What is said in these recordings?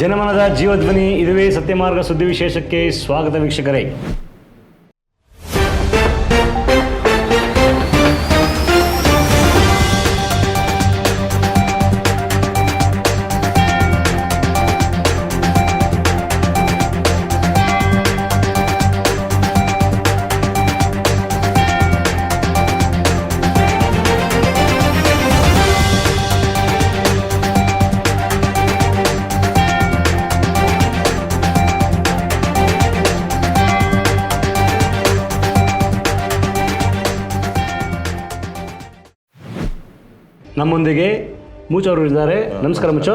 ಜನಮನದ ಜೀವಧ್ವನಿ ಇದುವೇ ಸತ್ಯಮಾರ್ಗ ಸುದ್ದಿ ವಿಶೇಷಕ್ಕೆ ಸ್ವಾಗತ ವೀಕ್ಷಕರೇ. ನಮ್ಮೊಂದಿಗೆ ಮೂಚ ಅವರು ಇದ್ದಾರೆ ನಮಸ್ಕಾರ ಮುಚ್ಚು.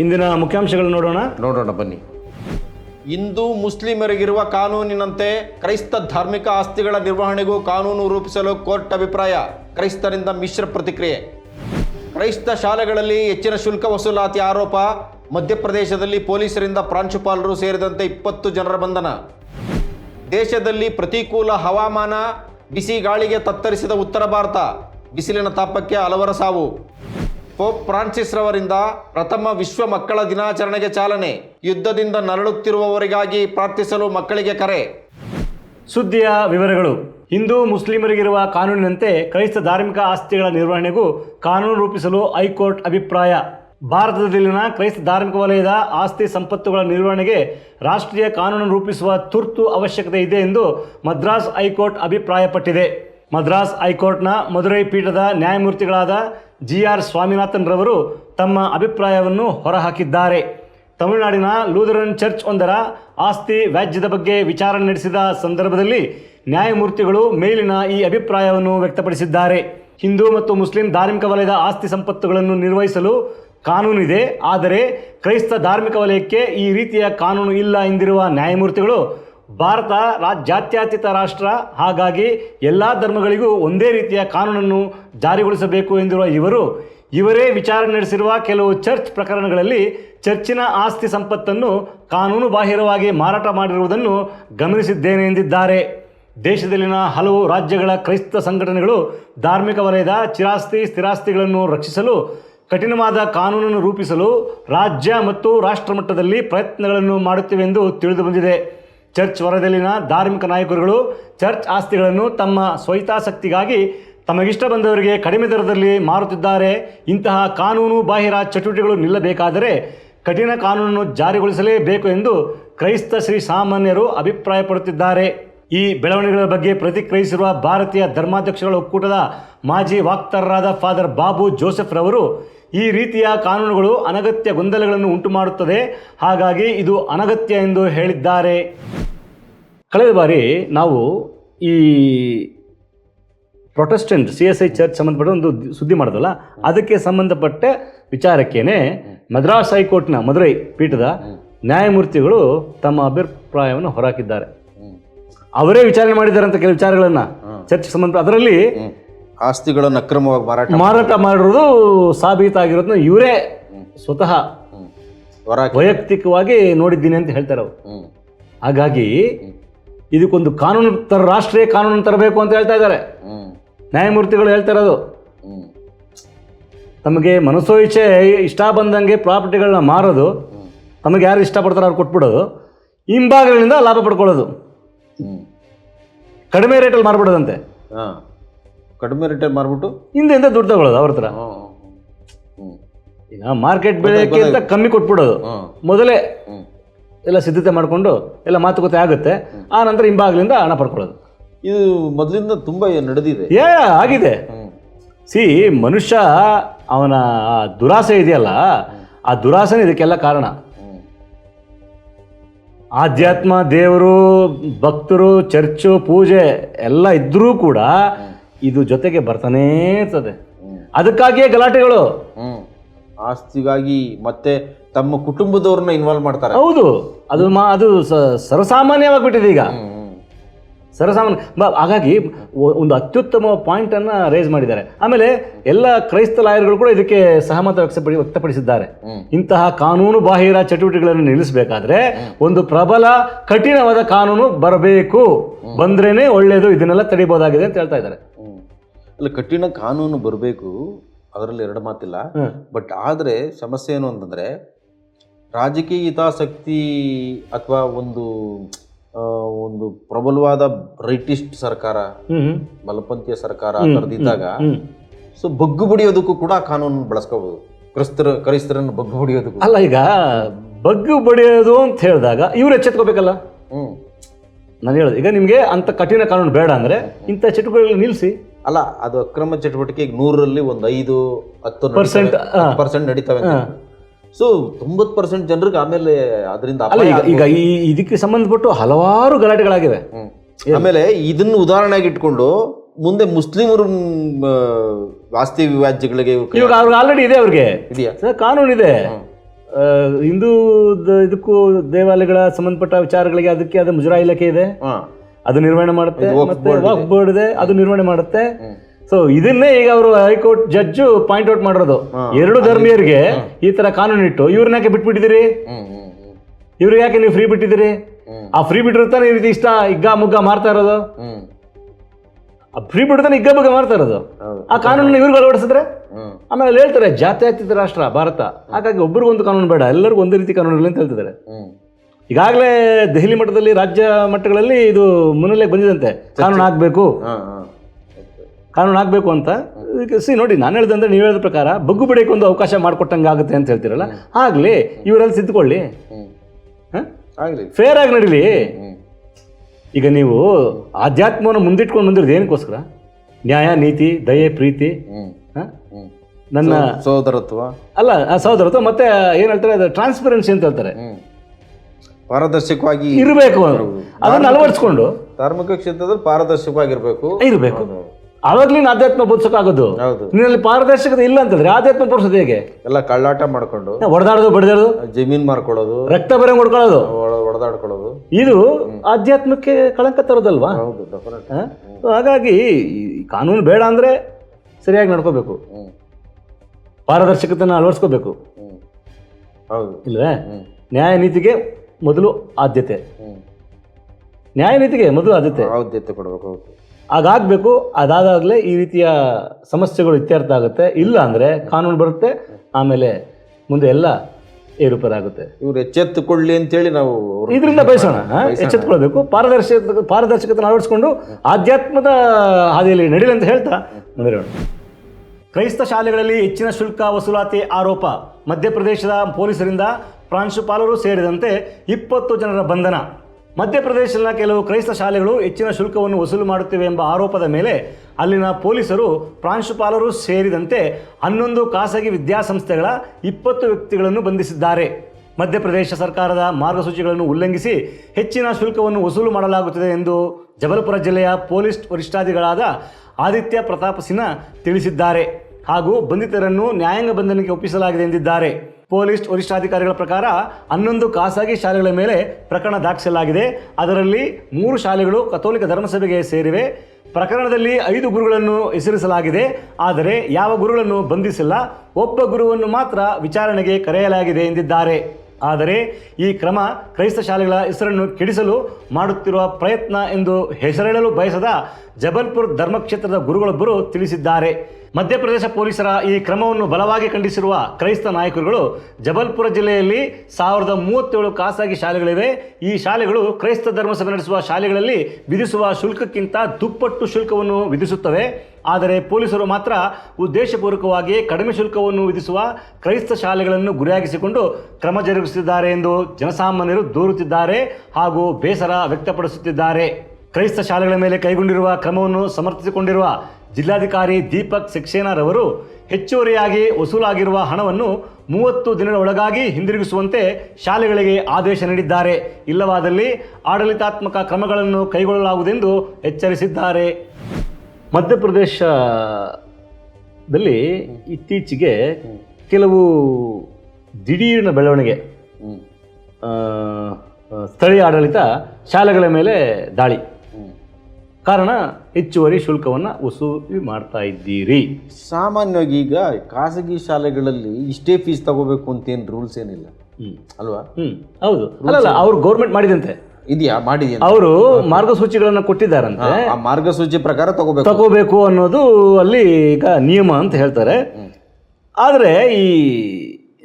ಇಂದಿನ ಮುಖ್ಯಾಂಶಗಳು ನೋಡೋಣ. ನೋಡೋಣ ಬನ್ನಿ. ಹಿಂದೂ ಮುಸ್ಲಿಮರಿಗಿರುವ ಕಾನೂನಿನಂತೆ ಕ್ರೈಸ್ತ ಧಾರ್ಮಿಕ ಆಸ್ತಿಗಳ ನಿರ್ವಹಣೆಗೂ ಕಾನೂನು ರೂಪಿಸಲು ಕೋರ್ಟ್ ಅಭಿಪ್ರಾಯ ಕ್ರೈಸ್ತರಿಂದ ಮಿಶ್ರ ಪ್ರತಿಕ್ರಿಯೆ. ಕ್ರೈಸ್ತ ಶಾಲೆಗಳಲ್ಲಿ ಹೆಚ್ಚಿನ ಶುಲ್ಕ ವಸೂಲಾತಿ ಆರೋಪ ಮಧ್ಯಪ್ರದೇಶದಲ್ಲಿ ಪೊಲೀಸರಿಂದ ಪ್ರಾಂಶುಪಾಲರು ಸೇರಿದಂತೆ ಇಪ್ಪತ್ತು ಜನರ ಬಂಧನ. ದೇಶದಲ್ಲಿ ಪ್ರತಿಕೂಲ ಹವಾಮಾನ ಬಿಸಿ ಗಾಳಿಗೆ ತತ್ತರಿಸಿದ ಉತ್ತರ ಭಾರತ. ಬಿಸಿಲಿನ ತಾಪಕ್ಕೆ ಹಲವರ ಸಾವು. ಪೋಪ್ ಫ್ರಾನ್ಸಿಸ್ ರವರಿಂದ ಪ್ರಥಮ ವಿಶ್ವ ಮಕ್ಕಳ ದಿನಾಚರಣೆಗೆ ಚಾಲನೆ. ಯುದ್ಧದಿಂದ ನರಳುತ್ತಿರುವವರಿಗಾಗಿ ಪ್ರಾರ್ಥಿಸಲು ಮಕ್ಕಳಿಗೆ ಕರೆ. ಸುದ್ದಿಯ ವಿವರಗಳು. ಹಿಂದೂ ಮುಸ್ಲಿಮರಿಗಿರುವ ಕಾನೂನಿನಂತೆ ಕ್ರೈಸ್ತ ಧಾರ್ಮಿಕ ಆಸ್ತಿಗಳ ನಿರ್ವಹಣೆಗೂ ಕಾನೂನು ರೂಪಿಸಲು ಹೈಕೋರ್ಟ್ ಅಭಿಪ್ರಾಯ. ಭಾರತದಲ್ಲಿನ ಕ್ರೈಸ್ತ ಧಾರ್ಮಿಕ ವಲಯದ ಆಸ್ತಿ ಸಂಪತ್ತುಗಳ ನಿರ್ವಹಣೆಗೆ ರಾಷ್ಟ್ರೀಯ ಕಾನೂನು ರೂಪಿಸುವ ತುರ್ತು ಅವಶ್ಯಕತೆ ಇದೆ ಎಂದು ಮದ್ರಾಸ್ ಹೈಕೋರ್ಟ್ ಅಭಿಪ್ರಾಯಪಟ್ಟಿದೆ. ಮದ್ರಾಸ್ ಹೈಕೋರ್ಟ್ನ ಮದುರೈ ಪೀಠದ ನ್ಯಾಯಮೂರ್ತಿಗಳಾದ ಜಿ ಆರ್ ಸ್ವಾಮಿನಾಥನ್ ರವರು ತಮ್ಮ ಅಭಿಪ್ರಾಯವನ್ನು ಹೊರಹಾಕಿದ್ದಾರೆ. ತಮಿಳುನಾಡಿನ ಲೂದರನ್ ಚರ್ಚ್ ಒಂದರ ಆಸ್ತಿ ವ್ಯಾಜ್ಯದ ಬಗ್ಗೆ ವಿಚಾರಣೆ ನಡೆಸಿದ ಸಂದರ್ಭದಲ್ಲಿ ನ್ಯಾಯಮೂರ್ತಿಗಳು ಮೇಲಿನ ಈ ಅಭಿಪ್ರಾಯವನ್ನು ವ್ಯಕ್ತಪಡಿಸಿದ್ದಾರೆ. ಹಿಂದೂ ಮತ್ತು ಮುಸ್ಲಿಂ ಧಾರ್ಮಿಕ ವಲಯದ ಆಸ್ತಿ ಸಂಪತ್ತುಗಳನ್ನು ನಿರ್ವಹಿಸಲು ಕಾನೂನಿದೆ, ಆದರೆ ಕ್ರೈಸ್ತ ಧಾರ್ಮಿಕ ವಲಯಕ್ಕೆ ಈ ರೀತಿಯ ಕಾನೂನು ಇಲ್ಲ ಎಂದಿರುವ ನ್ಯಾಯಮೂರ್ತಿಗಳು ಭಾರತ ರಾ ಜಾತ್ಯತೀತ ರಾಷ್ಟ್ರ. ಹಾಗಾಗಿ ಎಲ್ಲ ಧರ್ಮಗಳಿಗೂ ಒಂದೇ ರೀತಿಯ ಕಾನೂನನ್ನು ಜಾರಿಗೊಳಿಸಬೇಕು ಎಂದಿರುವ ಇವರು, ಇವರೇ ವಿಚಾರಣೆ ನಡೆಸಿರುವ ಕೆಲವು ಚರ್ಚ್ ಪ್ರಕರಣಗಳಲ್ಲಿ ಚರ್ಚಿನ ಆಸ್ತಿ ಸಂಪತ್ತನ್ನು ಕಾನೂನು ಬಾಹಿರವಾಗಿ ಮಾರಾಟ ಮಾಡಿರುವುದನ್ನು ಗಮನಿಸಿದ್ದೇನೆ ಎಂದಿದ್ದಾರೆ. ದೇಶದಲ್ಲಿನ ಹಲವು ರಾಜ್ಯಗಳ ಕ್ರೈಸ್ತ ಸಂಘಟನೆಗಳು ಧಾರ್ಮಿಕ ವಲಯದ ಚಿರಾಸ್ತಿ ಸ್ಥಿರಾಸ್ತಿಗಳನ್ನು ರಕ್ಷಿಸಲು, ಕಠಿಣವಾದ ಕಾನೂನನ್ನು ರೂಪಿಸಲು ರಾಜ್ಯ ಮತ್ತು ರಾಷ್ಟ್ರ ಮಟ್ಟದಲ್ಲಿ ಪ್ರಯತ್ನಗಳನ್ನು ಮಾಡುತ್ತಿವೆ ಎಂದು ತಿಳಿದು ಬಂದಿದೆ. ಚರ್ಚ್ ವರದಲ್ಲಿನ ಧಾರ್ಮಿಕ ನಾಯಕರುಗಳು ಚರ್ಚ್ ಆಸ್ತಿಗಳನ್ನು ತಮ್ಮ ಸ್ವಹಿತಾಸಕ್ತಿಗಾಗಿ ತಮಗಿಷ್ಟ ಬಂದವರಿಗೆ ಕಡಿಮೆ ದರದಲ್ಲಿ ಮಾರುತ್ತಿದ್ದಾರೆ. ಇಂತಹ ಕಾನೂನು ಬಾಹಿರ ಚಟುವಟಿಕೆಗಳು ನಿಲ್ಲಬೇಕಾದರೆ ಕಠಿಣ ಕಾನೂನನ್ನು ಜಾರಿಗೊಳಿಸಲೇಬೇಕು ಎಂದು ಕ್ರೈಸ್ತ ಶ್ರೀ ಸಾಮಾನ್ಯರು ಅಭಿಪ್ರಾಯಪಡುತ್ತಿದ್ದಾರೆ. ಈ ಬೆಳವಣಿಗೆಗಳ ಬಗ್ಗೆ ಪ್ರತಿಕ್ರಿಯಿಸಿರುವ ಭಾರತೀಯ ಧರ್ಮಾಧ್ಯಕ್ಷಗಳ ಒಕ್ಕೂಟದ ಮಾಜಿ ವಾಕ್ತಾರರಾದ ಫಾದರ್ ಬಾಬು ಜೋಸೆಫ್ ರವರು, ಈ ರೀತಿಯ ಕಾನೂನುಗಳು ಅನಗತ್ಯ ಗೊಂದಲಗಳನ್ನು ಉಂಟುಮಾಡುತ್ತದೆ. ಹಾಗಾಗಿ ಇದು ಅನಗತ್ಯ ಎಂದು ಹೇಳಿದ್ದಾರೆ. ಕಳೆದ ಬಾರಿ ನಾವು ಈ Protestant C S I church ಸಂಬಂಧಪಟ್ಟ ಒಂದು ಸುದ್ದಿ ಮಾಡೋದಲ್ಲ ಅದಕ್ಕೆ ಸಂಬಂಧಪಟ್ಟ ವಿಚಾರಕ್ಕೇನೆ ಮದ್ರಾಸ್ ಹೈಕೋರ್ಟ್ನ ಮದುರೈ ಪೀಠದ ನ್ಯಾಯಮೂರ್ತಿಗಳು ತಮ್ಮ ಅಭಿಪ್ರಾಯವನ್ನು ಹೊರಹಾಕಿದ್ದಾರೆ. ಅವರೇ ವಿಚಾರಣೆ ಮಾಡಿದ್ದಾರೆ ಅಂತ ಕೆಲವು ವಿಚಾರಗಳನ್ನು ಚರ್ಚ್ ಸಂಬಂಧ ಅದರಲ್ಲಿ ಆಸ್ತಿಗಳನ್ನು ಅಕ್ರಮವಾಗಿ ಮಾರಾಟ ಮಾರಾಟ ಮಾಡಿರೋದು. ಸಾಬೀತಾಗಿರೋದನ್ನ ಇವರೇ ಸ್ವತಃ ವೈಯಕ್ತಿಕವಾಗಿ ನೋಡಿದ್ದೀನಿ ಅಂತ ಹೇಳ್ತಾರೆ ಅವರು. ಹಾಗಾಗಿ ಇದಕ್ಕೊಂದು ಕಾನೂನು ತರ ರಾಷ್ಟ್ರೀಯ ಕಾನೂನು ತರಬೇಕು ಅಂತ ಹೇಳ್ತಾ ಇದ್ದಾರೆ. ನ್ಯಾಯಮೂರ್ತಿಗಳು ಹೇಳ್ತಾ ಇರೋದು. ತಮಗೆ ಮನಸ್ಸೋ ಇಚ್ಛೆ ಇಷ್ಟ ಬಂದಂಗೆ ಪ್ರಾಪರ್ಟಿಗಳನ್ನ ಮಾರೋದು ತಮಗೆ ಯಾರು ಇಷ್ಟಪಡ್ತಾರೋ ಅವ್ರು ಕೊಟ್ಬಿಡೋದು ಹಿಂಭಾಗಗಳಿಂದ ಲಾಭ ಪಡ್ಕೊಳ್ಳೋದು. ಕಡಿಮೆ ರೇಟಲ್ಲಿ ಮಾರ್ಬಿಡೋದಂತೆ ಹಾ. ಕಡಿಮೆ ರೇಟಲ್ಲಿ ಮಾರ್ಬಿಟ್ಟು ಹಿಂದೆಯಿಂದ ದುಡ್ಡು ತಗೊಳ್ಳೋದು ಅವ್ರ ಹತ್ರ. ಈಗ ಮಾರ್ಕೆಟ್ ಬೆಳೆಯೋಕ್ಕಿಂತ ಕಮ್ಮಿ ಕೊಟ್ಬಿಡೋದು ಮೊದಲೇ. ಎಲ್ಲ ಸಿದ್ಧತೆ ಮಾಡಿಕೊಂಡು ಎಲ್ಲ ಮಾತುಕತೆ ಆಗುತ್ತೆ. ಆ ನಂತರ ಹಿಂಭಾಗಲಿಂದ ಹಣ ಪಡ್ಕೊಳ್ಳೋದು. ಇದು ಮೊದಲಿಂದ ತುಂಬ ನಡೆದಿದೆ. ಏ ಆಗಿದೆ. ಸಿ ಮನುಷ್ಯ ಅವನ ಆ ದುರಾಸೆ ಇದೆಯಲ್ಲ ಆ ದುರಾಸೆನೇ ಇದಕ್ಕೆಲ್ಲ ಕಾರಣ. ಆಧ್ಯಾತ್ಮ ದೇವರು ಭಕ್ತರು ಚರ್ಚು ಪೂಜೆ ಎಲ್ಲ ಇದ್ರೂ ಕೂಡ ಇದು ಜೊತೆಗೆ ಬರ್ತಾನೇ ಇರ್ತದೆ. ಅದಕ್ಕಾಗಿಯೇ ಗಲಾಟೆಗಳು. ಆಸ್ತಿಗಾಗಿ ಮತ್ತೆ ತಮ್ಮ ಕುಟುಂಬದವ್ರನ್ನ ಇನ್ವಾಲ್ವ್ ಮಾಡ್ತಾರೆ. ಹೌದು. ಅದು ಮಾ ಅದು ಸ- ಸರ್ವಸಾಮಾನ್ಯವಾಗ್ಬಿಟ್ಟಿದೆ ಈಗ. ಸರ್ವಸಾಮಾನ್ಯ ಬ- ಹಾಗಾಗಿ ಒ- ಒಂದು ಅತ್ಯುತ್ತಮ ಪಾಯಿಂಟನ್ನು ರೇಸ್ ಮಾಡಿದ್ದಾರೆ. ಆಮೇಲೆ ಎಲ್ಲ ಕ್ರೈಸ್ತ ಲಾಯರ್ಗಳು ಕೂಡ ಇದಕ್ಕೆ ಸಹಮತ ವ್ಯಕ್ತಪಡಿ ವ್ಯಕ್ತಪಡಿಸಿದ್ದಾರೆ. ಇಂತಹ ಕಾನೂನು ಬಾಹಿರ ಚಟುವಟಿಕೆಗಳನ್ನು ನಿಲ್ಲಿಸಬೇಕಾದ್ರೆ ಒಂದು ಪ್ರಬಲ ಕಠಿಣವಾದ ಕಾನೂನು ಬರಬೇಕು. ಬಂದ್ರೇನೆ ಒಳ್ಳೆಯದು ಇದನ್ನೆಲ್ಲ ತಡಿಬೋದಾಗಿದೆ ಅಂತ ಹೇಳ್ತಾ ಇದ್ದಾರೆ. ಅಲ್ಲ ಕಠಿಣ ಕಾನೂನು ಬರಬೇಕು. ಅದರಲ್ಲಿ ಎರಡು ಮಾತಿಲ್ಲ. ಬಟ್ ಆದರೆ ಸಮಸ್ಯೆ ಏನು ಅಂತಂದ್ರೆ ರಾಜಕೀಯ ಹಿತಾಸಕ್ತಿ ಅಥವಾ ಒಂದು ಒಂದು ಪ್ರಬಲವಾದ ರೈಟಿಸ್ಟ್ ಸರ್ಕಾರ ಬಲಪಂಥೀಯ ಸರ್ಕಾರ ಆ ಥರದಿದ್ದಾಗ ಸೊ ಬಗ್ಗು ಬಡಿಯೋದಕ್ಕೂ ಕೂಡ ಕಾನೂನು ಬಳಸ್ಕೋಬಹುದು ಕ್ರಿಸ್ತರ ಕ್ರೈಸ್ತರನ್ನು ಬಗ್ಗು ಬಡಿಯೋದಕ್ಕೂ ಅಲ್ಲ ಈಗ ಬಗ್ಗು ಬಡಿಯೋದು ಅಂತ ಹೇಳಿದಾಗ ಇವ್ರು ಎಚ್ಚೆತ್ಕೋಬೇಕಲ್ಲ? ಹ್ಮ್. ನಾನು ಹೇಳೋದು ಈಗ ನಿಮಗೆ ಅಂಥ ಕಠಿಣ ಕಾನೂನು ಬೇಡ ಅಂದ್ರೆ ಇಂಥ ಚಟುವಟಿಕೆಗಳು ನಿಲ್ಲಿಸಿ ಅಲ್ಲ ಅದು ಅಕ್ರಮ ಚಟುವಟಿಕೆ ನೂರರಲ್ಲಿ ಒಂದು ಐದು ಹತ್ತು ಪರ್ಸೆಂಟ್. ಪರ್ಸೆಂಟ್ ನಡೀತವೆ ಸೊ ತೊಂಬತ್ತು ಪರ್ಸೆಂಟ್ ಜನರಿಗೆ ಆಮೇಲೆ ಅದರಿಂದ ಅಲ್ಲ ಈಗ ಈಗ ಈ ಇದಕ್ಕೆ ಸಂಬಂಧಪಟ್ಟು ಹಲವಾರು ಗಲಾಟೆಗಳಾಗಿವೆ. ಹ್ಮ್. ಆಮೇಲೆ ಇದನ್ನ ಉದಾಹರಣೆಯಾಗಿ ಇಟ್ಕೊಂಡು ಮುಂದೆ ಮುಸ್ಲಿಮರು ಮ್, ಆ, ಆಸ್ತಿ ವಿವಾಜ್ಯಗಳಿಗೆ ಇವ್ರು ಕೈ- ಇವಾಗ ಅವ್ರಿಗೆ ಆಲ್ರೆಡಿ ಇದೆ ಅವ್ರಿಗೆ. ಇದೆಯಾ? ಸರ್ ಕಾನೂನು ಇದೆ. ಆ, ಹಿಂದೂ ದ- ಇದಕ್ಕೂ ದೇವಾಲಯಗಳ ಸಂಬಂಧಪಟ್ಟ ವಿಚಾರಗಳಿಗೆ ಅದಕ್ಕೆ ಅದು ಮುಜರಾ ಇಲಾಖೆ ಇದೆ. ಹಾ. ಅದು ನಿರ್ವಹಣೆ ಮಾಡುತ್ತೆ ವಕ್ಫ್ ಬೋರ್ಡ್ ಇದೆ ಅದು ನಿರ್ವಹಣೆ ಮಾಡುತ್ತೆ. ಸೊ ಇದನ್ನೇ ಈಗ ಅವರು ಹೈಕೋರ್ಟ್ ಜಡ್ಜ್ ಪಾಯಿಂಟ್ ಔಟ್ ಮಾಡಿರೋದು. ಎರಡು ಧರ್ಮೀಯರಿಗೆ ಈ ತರ ಕಾನೂನು ಇಟ್ಟು ಇವ್ರನ್ನ ಯಾಕೆ ಬಿಟ್ಬಿಟ್ಟಿದ್ದೀರಿ? ಇವ್ರಿಗೆ ಯಾಕೆ ನೀವು ಫ್ರೀ ಬಿಟ್ಟಿದ್ದೀರಿ? ಆ ಫ್ರೀ ಬಿಟ್ಟಿರ್ತಾನೆ ಈ ರೀತಿ ಇಷ್ಟ ಇಗ್ಗ ಮುಗ್ಗ ಮಾರ್ತಾ ಇರೋದು? ಆ ಫ್ರೀ ಬಿಡ್ತಾನೆ ಇಗ್ಗ ಮುಗ್ಗ ಮಾಡ್ತಾ ಇರೋದು? ಆ ಕಾನೂನನ್ನ ಇವ್ರಿಗೆ ಅಳವಡಿಸಿದ್ರೆ? ಆಮೇಲೆ ಅಲ್ಲಿ ಹೇಳ್ತಾರೆ ಜಾತ್ಯಾತೀತ ರಾಷ್ಟ್ರ ಭಾರತ. ಹಾಗಾಗಿ ಒಬ್ಬರಿಗೊಂದು ಕಾನೂನು ಬೇಡ ಎಲ್ಲರಿಗೂ ಒಂದೇ ರೀತಿ ಕಾನೂನು ಇರಲಿ ಅಂತ ಹೇಳ್ತಿದ್ದಾರೆ. ಈಗಾಗಲೇ ದೆಹಲಿ ಮಟ್ಟದಲ್ಲಿ ರಾಜ್ಯ ಮಟ್ಟಗಳಲ್ಲಿ ಇದು ಮುನ್ನೆಲೆಗೆ ಬಂದಿದಂತೆ. ಕಾನೂನು ಆಗಬೇಕು. ಕಾನೂನು ಆಗಬೇಕು ಅಂತ. ಸಿ ನೋಡಿ ನಾನು ಹೇಳಿದಂದ್ರೆ ನೀವು ಹೇಳಿದ ಪ್ರಕಾರ ಬಗ್ಗು ಬಿಡೋಕೆ ಒಂದು ಅವಕಾಶ ಮಾಡಿಕೊಟ್ಟಂಗೆ ಆಗುತ್ತೆ ಅಂತ ಹೇಳ್ತೀರಲ್ಲ? ಆಗಲಿ ಇವರಲ್ಲಿ ಸಿದ್ಕೊಳ್ಳಿ ಫೇರ್ ಆಗಿ ನಡೀಲಿ. ಈಗ ನೀವು ಆಧ್ಯಾತ್ಮವನ್ನು ಮುಂದಿಟ್ಕೊಂಡು ಬಂದಿರೋದು ಏನಕ್ಕೋಸ್ಕರ? ನ್ಯಾಯ ನೀತಿ ದಯೆ ಪ್ರೀತಿ ನನ್ನ ಸಹೋದರತ್ವ. ಅಲ್ಲ ಸಹೋದರತ್ವ ಮತ್ತೆ ಏನು ಹೇಳ್ತಾರೆ ಅದು ಟ್ರಾನ್ಸ್ಪರೆನ್ಸಿ ಅಂತ ಹೇಳ್ತಾರೆ. ಪಾರದರ್ಶಕವಾಗಿ ಇರಬೇಕು ಅದನ್ನು ಅಳವಡಿಸ್ಕೊಂಡು. ಧಾರ್ಮಿಕ ಕ್ಷೇತ್ರದಲ್ಲಿ ಪಾರದರ್ಶಕವಾಗಿರ್ಬೇಕು. ಇರಬೇಕು. ಆವಾಗಲೇ ಆಧ್ಯಾತ್ಮ ಆಗೋದು. ನಿನ್ನಲ್ಲಿ ಪಾರದರ್ಶಕತೆ ಇಲ್ಲ ಅಂತಂದ್ರೆ ಆಧ್ಯಾತ್ಮ ತೋರಿಸೋದು ಹೇಗೆ? ಎಲ್ಲ ಕಳ್ಳಾಟ ಮಾಡ್ಕೊಂಡು. ಹೊಡೆದಾಡೋದು ಬಡಿದಾಡೋದು? ಜಮೀನ್ ಮಾಡ್ಕೊಳ್ಳೋದು ರಕ್ತ ಬರ ಹೊಡ್ಕೊಳ್ಳೋದು? ಹೊಡೆದಾಡ್ಕೊಳ್ಳೋದು ಇದು ಆಧ್ಯಾತ್ಮಕ್ಕೆ ಕಳಂಕ ತರೋದಲ್ವಾ? ಹಾಗಾಗಿ ಕಾನೂನು ಬೇಡ ಅಂದ್ರೆ ಸರಿಯಾಗಿ ನಡ್ಕೋಬೇಕು. ಪಾರದರ್ಶಕತೆ ಪಾರದರ್ಶಕತೆನ ಅಳವಡಿಸ್ಕೋಬೇಕು. ಹೌದು. ಇಲ್ವೇ? ನ್ಯಾಯ ನೀತಿಗೆ ಮೊದಲು ಆದ್ಯತೆ. ನ್ಯಾಯನೀತಿಗೆ ನ್ಯಾಯ ನೀತಿಗೆ ಮೊದಲು ಆದ್ಯತೆ. ಆದ್ಯತೆ ಕೊಡಬೇಕು ಹೌದು ಅದಾಗಬೇಕು ಅದಾದಾಗಲೇ ಈ ರೀತಿಯ ಸಮಸ್ಯೆಗಳು ಇತ್ಯರ್ಥ ಆಗುತ್ತೆ. ಇಲ್ಲ ಅಂದರೆ ಕಾನೂನು ಬರುತ್ತೆ ಆಮೇಲೆ ಮುಂದೆ ಎಲ್ಲ ಏರುಪೇರಾಗುತ್ತೆ. ಇವ್ರು ಎಚ್ಚೆತ್ತುಕೊಳ್ಳಿ ಅಂತೇಳಿ ನಾವು ಇದರಿಂದ ಬಯಸೋಣ? ಎಚ್ಚೆತ್ತುಕೊಳ್ಬೇಕು ಪಾರದರ್ಶಕ ಪಾರದರ್ಶಕತೆ ಅಳವಡಿಸ್ಕೊಂಡು ಆಧ್ಯಾತ್ಮದ ಹಾದಿಯಲ್ಲಿ ನಡೀಲಿ ಅಂತ ಹೇಳ್ತಾ ಮುಂದಿರೋಣ ಕ್ರೈಸ್ತ ಶಾಲೆಗಳಲ್ಲಿ ಹೆಚ್ಚಿನ ಶುಲ್ಕ ವಸೂಲಾತಿ ಆರೋಪ. ಮಧ್ಯಪ್ರದೇಶದ ಪೊಲೀಸರಿಂದ ಪ್ರಾಂಶುಪಾಲರು ಸೇರಿದಂತೆ ಇಪ್ಪತ್ತು ಜನರ ಬಂಧನ. ಮಧ್ಯಪ್ರದೇಶದ ಕೆಲವು ಕ್ರೈಸ್ತ ಶಾಲೆಗಳು ಹೆಚ್ಚಿನ ಶುಲ್ಕವನ್ನು ವಸೂಲು ಮಾಡುತ್ತಿವೆ ಎಂಬ ಆರೋಪದ ಮೇಲೆ ಅಲ್ಲಿನ ಪೊಲೀಸರು ಪ್ರಾಂಶುಪಾಲರು ಸೇರಿದಂತೆ ಹನ್ನೊಂದು ಖಾಸಗಿ ವಿದ್ಯಾಸಂಸ್ಥೆಗಳ ಇಪ್ಪತ್ತು ವ್ಯಕ್ತಿಗಳನ್ನು ಬಂಧಿಸಿದ್ದಾರೆ. ಮಧ್ಯಪ್ರದೇಶ ಸರ್ಕಾರದ ಮಾರ್ಗಸೂಚಿಗಳನ್ನು ಉಲ್ಲಂಘಿಸಿ ಹೆಚ್ಚಿನ ಶುಲ್ಕವನ್ನು ವಸೂಲು ಮಾಡಲಾಗುತ್ತಿದೆ ಎಂದು ಜಬಲ್ಪುರ ಜಿಲ್ಲೆಯ ಪೊಲೀಸ್ ವರಿಷ್ಠಾಧಿಗಳಾದ ಆದಿತ್ಯ ಪ್ರತಾಪ್ ಸಿನ್ಹಾ ತಿಳಿಸಿದ್ದಾರೆ ಹಾಗೂ ಬಂಧಿತರನ್ನು ನ್ಯಾಯಾಂಗ ಬಂಧನಕ್ಕೆ ಒಪ್ಪಿಸಲಾಗಿದೆ ಎಂದಿದ್ದಾರೆ. ಪೊಲೀಸ್ ವರಿಷ್ಠಾಧಿಕಾರಿಗಳ ಪ್ರಕಾರ ಹನ್ನೊಂದು ಖಾಸಗಿ ಶಾಲೆಗಳ ಮೇಲೆ ಪ್ರಕರಣ ದಾಖಲಿಸಲಾಗಿದೆ. ಅದರಲ್ಲಿ ಮೂರು ಶಾಲೆಗಳು ಕಥೋಲಿಕ ಧರ್ಮಸಭೆಗೆ ಸೇರಿವೆ. ಪ್ರಕರಣದಲ್ಲಿ ಐದು ಗುರುಗಳನ್ನು ಹೆಸರಿಸಲಾಗಿದೆ. ಆದರೆ ಯಾವ ಗುರುಗಳನ್ನು ಬಂಧಿಸಿಲ್ಲ. ಒಬ್ಬ ಗುರುವನ್ನು ಮಾತ್ರ ವಿಚಾರಣೆಗೆ ಕರೆಯಲಾಗಿದೆ ಎಂದಿದ್ದಾರೆ. ಆದರೆ ಈ ಕ್ರಮ ಕ್ರೈಸ್ತ ಶಾಲೆಗಳ ಹೆಸರನ್ನು ಕೆಡಿಸಲು ಮಾಡುತ್ತಿರುವ ಪ್ರಯತ್ನ ಎಂದು ಹೆಸರೇಳಲು ಬಯಸದ ಜಬಲ್ಪುರ್ ಧರ್ಮಕ್ಷೇತ್ರದ ಗುರುಗಳೊಬ್ಬರು ತಿಳಿಸಿದ್ದಾರೆ. ಮಧ್ಯಪ್ರದೇಶ ಪೊಲೀಸರ ಈ ಕ್ರಮವನ್ನು ಬಲವಾಗಿ ಖಂಡಿಸಿರುವ ಕ್ರೈಸ್ತ ನಾಯಕರುಗಳು ಜಬಲ್ಪುರ ಜಿಲ್ಲೆಯಲ್ಲಿ ಸಾವಿರದ ಮೂವತ್ತೇಳು ಖಾಸಗಿ ಶಾಲೆಗಳಿವೆ. ಈ ಶಾಲೆಗಳು ಕ್ರೈಸ್ತ ಧರ್ಮಸಭೆ ನಡೆಸುವ ಶಾಲೆಗಳಲ್ಲಿ ವಿಧಿಸುವ ಶುಲ್ಕಕ್ಕಿಂತ ದುಪ್ಪಟ್ಟು ಶುಲ್ಕವನ್ನು ವಿಧಿಸುತ್ತವೆ. ಆದರೆ ಪೊಲೀಸರು ಮಾತ್ರ ಉದ್ದೇಶಪೂರ್ವಕವಾಗಿ ಕಡಿಮೆ ಶುಲ್ಕವನ್ನು ವಿಧಿಸುವ ಕ್ರೈಸ್ತ ಶಾಲೆಗಳನ್ನು ಗುರಿಯಾಗಿಸಿಕೊಂಡು ಕ್ರಮ ಜರುಗಿಸುತ್ತಿದ್ದಾರೆ ಎಂದು ಜನಸಾಮಾನ್ಯರು ದೂರುತ್ತಿದ್ದಾರೆ ಹಾಗೂ ಬೇಸರ ವ್ಯಕ್ತಪಡಿಸುತ್ತಿದ್ದಾರೆ. ಕ್ರೈಸ್ತ ಶಾಲೆಗಳ ಮೇಲೆ ಕೈಗೊಂಡಿರುವ ಕ್ರಮವನ್ನು ಸಮರ್ಥಿಸಿಕೊಂಡಿರುವ ಜಿಲ್ಲಾಧಿಕಾರಿ ದೀಪಕ್ ಸಕ್ಸೇನಾರವರು ಹೆಚ್ಚುವರಿಯಾಗಿ ವಸೂಲಾಗಿರುವ ಹಣವನ್ನು ಮೂವತ್ತು ದಿನಗಳ ಒಳಗಾಗಿ ಹಿಂದಿರುಗಿಸುವಂತೆ ಶಾಲೆಗಳಿಗೆ ಆದೇಶ ನೀಡಿದ್ದಾರೆ. ಇಲ್ಲವಾದಲ್ಲಿ ಆಡಳಿತಾತ್ಮಕ ಕ್ರಮಗಳನ್ನು ಕೈಗೊಳ್ಳಲಾಗುವುದೆಂದು ಎಚ್ಚರಿಸಿದ್ದಾರೆ. ಮಧ್ಯಪ್ರದೇಶದಲ್ಲಿ ಇತ್ತೀಚೆಗೆ ಕೆಲವು ದಿಢೀರಿನ ಬೆಳವಣಿಗೆ ಸ್ಥಳೀಯ ಆಡಳಿತ ಶಾಲೆಗಳ ಮೇಲೆ ದಾಳಿ. ಕಾರಣ ಹೆಚ್ಚುವರಿ ಶುಲ್ಕವನ್ನು ವಸೂಲಿ ಮಾಡ್ತಾ ಇದ್ದೀರಿ. ಸಾಮಾನ್ಯವಾಗಿ ಈಗ ಖಾಸಗಿ ಶಾಲೆಗಳಲ್ಲಿ ಇಷ್ಟೇ ಫೀಸ್ ತಗೋಬೇಕು ಅಂತ ಏನು ರೂಲ್ಸ್ ಏನಿಲ್ಲ? ಅಲ್ವಾ? ಹ್ಮ್. ಹೌದು. ಅಲ್ಲ ಅವ್ರು ಗೌರ್ಮೆಂಟ್ ಮಾಡಿದಂತೆ. ಇದೆಯಾ? ಮಾಡಿದೆಯಾ ಅವರು ಮಾರ್ಗಸೂಚಿಗಳನ್ನು ಕೊಟ್ಟಿದ್ದಾರಂತೆ. ಆ ಮಾರ್ಗಸೂಚಿ ಪ್ರಕಾರ ತಗೋಬೇಕು. ತಗೋಬೇಕು ಅನ್ನೋದು ಅಲ್ಲಿ ಈಗ ನಿಯಮ ಅಂತ ಹೇಳ್ತಾರೆ. ಆದರೆ ಈ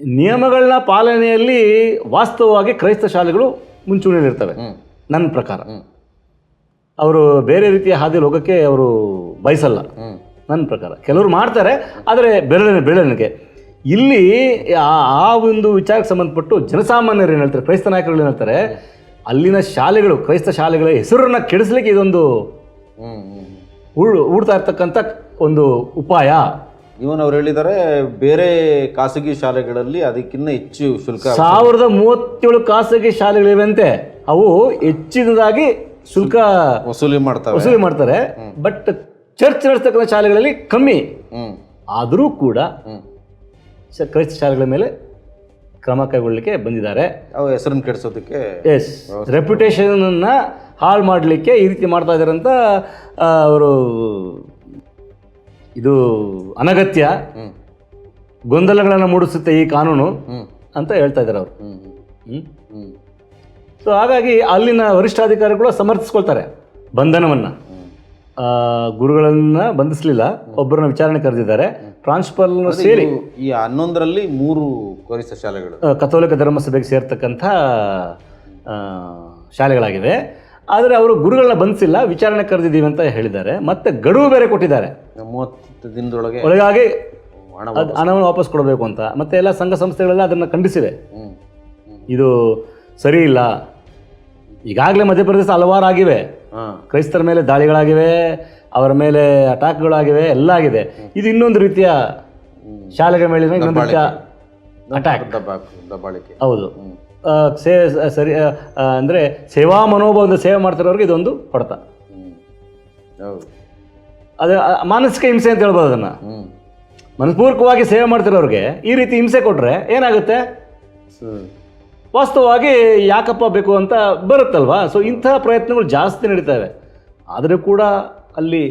ನಿಯಮಗಳನ್ನ ಪಾಲನೆಯಲ್ಲಿ ವಾಸ್ತವವಾಗಿ ಕ್ರೈಸ್ತ ಶಾಲೆಗಳು ಮುಂಚೂಣಿಯಲ್ಲಿರ್ತವೆ. ನನ್ನ ಪ್ರಕಾರ. ಅವರು ಬೇರೆ ರೀತಿಯ ಹಾದಿಯಲ್ಲಿ ಹೋಗೋಕ್ಕೆ ಅವರು ಬಯಸಲ್ಲ. ನನ್ನ ಪ್ರಕಾರ. ಕೆಲವರು ಮಾಡ್ತಾರೆ ಆದರೆ ಬೆರಳಿನ ಬೆರಳಿನಗೆ ಇಲ್ಲಿ ಆ ಒಂದು ವಿಚಾರಕ್ಕೆ ಸಂಬಂಧಪಟ್ಟು ಜನಸಾಮಾನ್ಯರು ಏನು ಹೇಳ್ತಾರೆ ಕ್ರೈಸ್ತ ನಾಯಕರುಗಳು ಏನು ಹೇಳ್ತಾರೆ ಅಲ್ಲಿನ ಶಾಲೆಗಳು ಕ್ರೈಸ್ತ ಶಾಲೆಗಳ ಹೆಸರನ್ನು ಕೆಡಿಸ್ಲಿಕ್ಕೆ ಇದೊಂದು ಉಳ್ ಉಡ್ತಾ ಇರ್ತಕ್ಕಂಥ ಒಂದು ಉಪಾಯ. ಇವನ್ ಅವ್ರು ಹೇಳಿದ್ದಾರೆ ಬೇರೆ ಖಾಸಗಿ ಶಾಲೆಗಳಲ್ಲಿ ಅದಕ್ಕಿಂತ ಹೆಚ್ಚು ಶುಲ್ಕ ಸಾವಿರದ ಮೂವತ್ತೇಳು ಖಾಸಗಿ ಶಾಲೆಗಳಿವೆಂತೆ. ಅವು ಹೆಚ್ಚಿನದಾಗಿ ಶುಲ್ಕ ವಸೂಲಿ ಮಾಡ್ತಾರೆ ವಸೂಲಿ ಮಾಡ್ತಾರೆ. ಬಟ್ ಚರ್ಚ್ ನಡೆಸ್ತಕ್ಕಂಥ ಶಾಲೆಗಳಲ್ಲಿ ಕಮ್ಮಿ. ಆದರೂ ಕೂಡ ಕ್ರೈಸ್ತ ಶಾಲೆಗಳ ಮೇಲೆ ಕ್ರಮ ಕೈಗೊಳ್ಳಲಿಕ್ಕೆ ಬಂದಿದ್ದಾರೆ. ಹೆಸರನ್ನು ಕೆಡಿಸೋದಕ್ಕೆ ಎಸ್ ರೆಪ್ಯುಟೇಷನನ್ನು ಹಾಳು ಮಾಡಲಿಕ್ಕೆ ಈ ರೀತಿ ಮಾಡ್ತಾ ಇದ್ದಾರೆ ಅಂತ ಅವರು ಇದು ಅನಗತ್ಯ. ಗೊಂದಲಗಳನ್ನು ಮೂಡಿಸುತ್ತೆ ಈ ಕಾನೂನು ಅಂತ ಹೇಳ್ತಾ ಇದ್ದಾರೆ ಅವರು. ಹ್ಞೂ ಹ್ಮ್. ಸೊ ಹಾಗಾಗಿ ಅಲ್ಲಿನ ವರಿಷ್ಠಾಧಿಕಾರಿಗಳು ಸಮರ್ಥಿಸ್ಕೊಳ್ತಾರೆ ಬಂಧನವನ್ನು. ಗುರುಗಳನ್ನು ಬಂಧಿಸಲಿಲ್ಲ ಒಬ್ಬರನ್ನ ವಿಚಾರಣೆ ಕರೆದಿದ್ದಾರೆ. ಪ್ರಾಂಶುಪಾಲ್ ಸೇರಿ ಈ ಹನ್ನೊಂದರಲ್ಲಿ ಮೂರು ಕೊರಿಸ ಶಾಲೆಗಳು. ಕಥೋಲಿಕ ಧರ್ಮಸಭೆಗೆ ಸೇರ್ತಕ್ಕಂಥ ಶಾಲೆಗಳಾಗಿವೆ. ಆದರೆ ಅವರು ಗುರುಗಳನ್ನ ಬಂಧಿಸಿಲ್ಲ ವಿಚಾರಣೆ ಕರೆದಿದ್ದೀವಿ ಅಂತ ಹೇಳಿದ್ದಾರೆ. ಮತ್ತೆ ಗಡುವು ಬೇರೆ ಕೊಟ್ಟಿದ್ದಾರೆ. ಮೂವತ್ತು ದಿನದೊಳಗೆ ಒಳಗಾಗಿ ಹಣವನ್ನು ವಾಪಸ್ ಕೊಡಬೇಕು ಅಂತ. ಮತ್ತೆ ಎಲ್ಲ ಸಂಘ ಸಂಸ್ಥೆಗಳೆಲ್ಲ ಅದನ್ನು ಖಂಡಿಸಿವೆ. ಇದು ಸರಿ ಇಲ್ಲ. ಈಗಾಗಲೇ ಮಧ್ಯಪ್ರದೇಶ ಹಲವಾರು ಆಗಿವೆ ಹಾ. ಕ್ರೈಸ್ತರ ಮೇಲೆ ದಾಳಿಗಳಾಗಿವೆ ಅವರ ಮೇಲೆ ಅಟ್ಯಾಕ್ಗಳಾಗಿವೆ ಎಲ್ಲ ಆಗಿದೆ. ಇದು ಇನ್ನೊಂದು ರೀತಿಯ ಶಾಲೆಗಳ ಮೇಲೆ ಇನ್ನೊಂದು ರೀತಿಯ ಅಟ್ಯಾಕ್. ದಬ್ಬಾಳಿಕೆ. ಹೌದು. ಸೇ ಸರಿ ಅಂದ್ರೆ ಸೇವಾ ಮನೋಭಾವದ ಸೇವೆ ಮಾಡ್ತಿರೋರಿಗೆ ಇದೊಂದು ಹೊಡೆತ. ಅದು ಮಾನಸಿಕ ಹಿಂಸೆ ಅಂತ ಹೇಳ್ಬೋದು ಅದನ್ನ. ಮನಸ್ಪೂರ್ವಕವಾಗಿ ಸೇವೆ ಮಾಡ್ತಿರೋರಿಗೆ ಈ ರೀತಿ ಹಿಂಸೆ ಕೊಟ್ರೆ ಏನಾಗುತ್ತೆ? ವಾಸ್ತವವಾಗಿ ಯಾಕಪ್ಪ ಬೇಕು ಅಂತ ಬರುತ್ತಲ್ವಾ? ಸೊ ಇಂತಹ ಪ್ರಯತ್ನಗಳು ಜಾಸ್ತಿ ನಡೀತವೆ ಆದರೆ ಕೂಡ ಅಲ್ಲಿ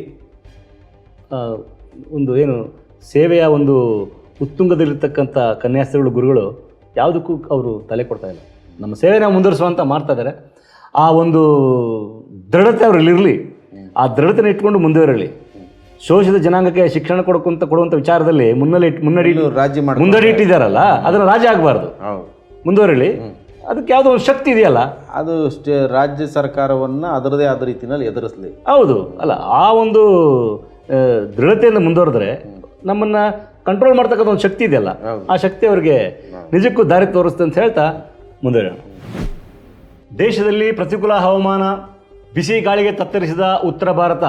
ಒಂದು ಏನು ಸೇವೆಯ ಒಂದು ಉತ್ತುಂಗದಲ್ಲಿರ್ತಕ್ಕಂಥ ಕನ್ಯಾಸ್ತ್ರಿಗಳು ಗುರುಗಳು ಯಾವುದಕ್ಕೂ ಅವರು ತಲೆ ಕೊಡ್ತಾ ಇಲ್ಲ. ನಮ್ಮ ಸೇವೆನ ಮುಂದುವರಿಸುವಂತ ಮಾಡ್ತಾ ಇದ್ದಾರೆ. ಆ ಒಂದು ದೃಢತೆ ಅವರಲ್ಲಿರಲಿ ಆ ದೃಢತೆನ ಇಟ್ಕೊಂಡು ಮುಂದುವರಲಿ. ಶೋಷಿತ ಜನಾಂಗಕ್ಕೆ ಶಿಕ್ಷಣ ಕೊಡಕ್ಕಂತ ಕೊಡುವಂಥ ವಿಚಾರದಲ್ಲಿ ಮುನ್ನಡೆ ಇಟ್ಟು ಮುನ್ನಡಿ ರಾಜ್ಯ ಮಾಡಿ ಮುಂದಡಿ ಇಟ್ಟಿದ್ದಾರಲ್ಲ ಅದನ್ನು ರಾಜ ಆಗಬಾರ್ದು. ಮುಂದುವರಿಲಿ. ಅದಕ್ಕೆ ಯಾವುದೋ ಒಂದು ಶಕ್ತಿ ಇದೆಯಲ್ಲ? ಅದು ಸ್ಟೇ ರಾಜ್ಯ ಸರ್ಕಾರವನ್ನು ಅದರದೇ ಆದ ರೀತಿಯಲ್ಲಿ ಎದುರಿಸಲಿ. ಹೌದು. ಅಲ್ಲ ಆ ಒಂದು ದೃಢತೆಯನ್ನು ದೃಢತೆಯಿಂದ ಮುಂದುವರೆದ್ರೆ ನಮ್ಮನ್ನ ಕಂಟ್ರೋಲ್ ಮಾಡ್ತಕ್ಕಂಥ ಒಂದು ಶಕ್ತಿ ಇದೆಯಲ್ಲ ಆ ಶಕ್ತಿ ಅವರಿಗೆ ನಿಜಕ್ಕೂ ದಾರಿ ತೋರಿಸುತ್ತೆ ಅಂತ ಹೇಳ್ತಾ ಮುಂದುವರಿಯೋಣ. ದೇಶದಲ್ಲಿ ಪ್ರತಿಕೂಲ ಹವಾಮಾನ ಬಿಸಿ ಗಾಳಿಗೆ ತತ್ತರಿಸಿದ ಉತ್ತರ ಭಾರತ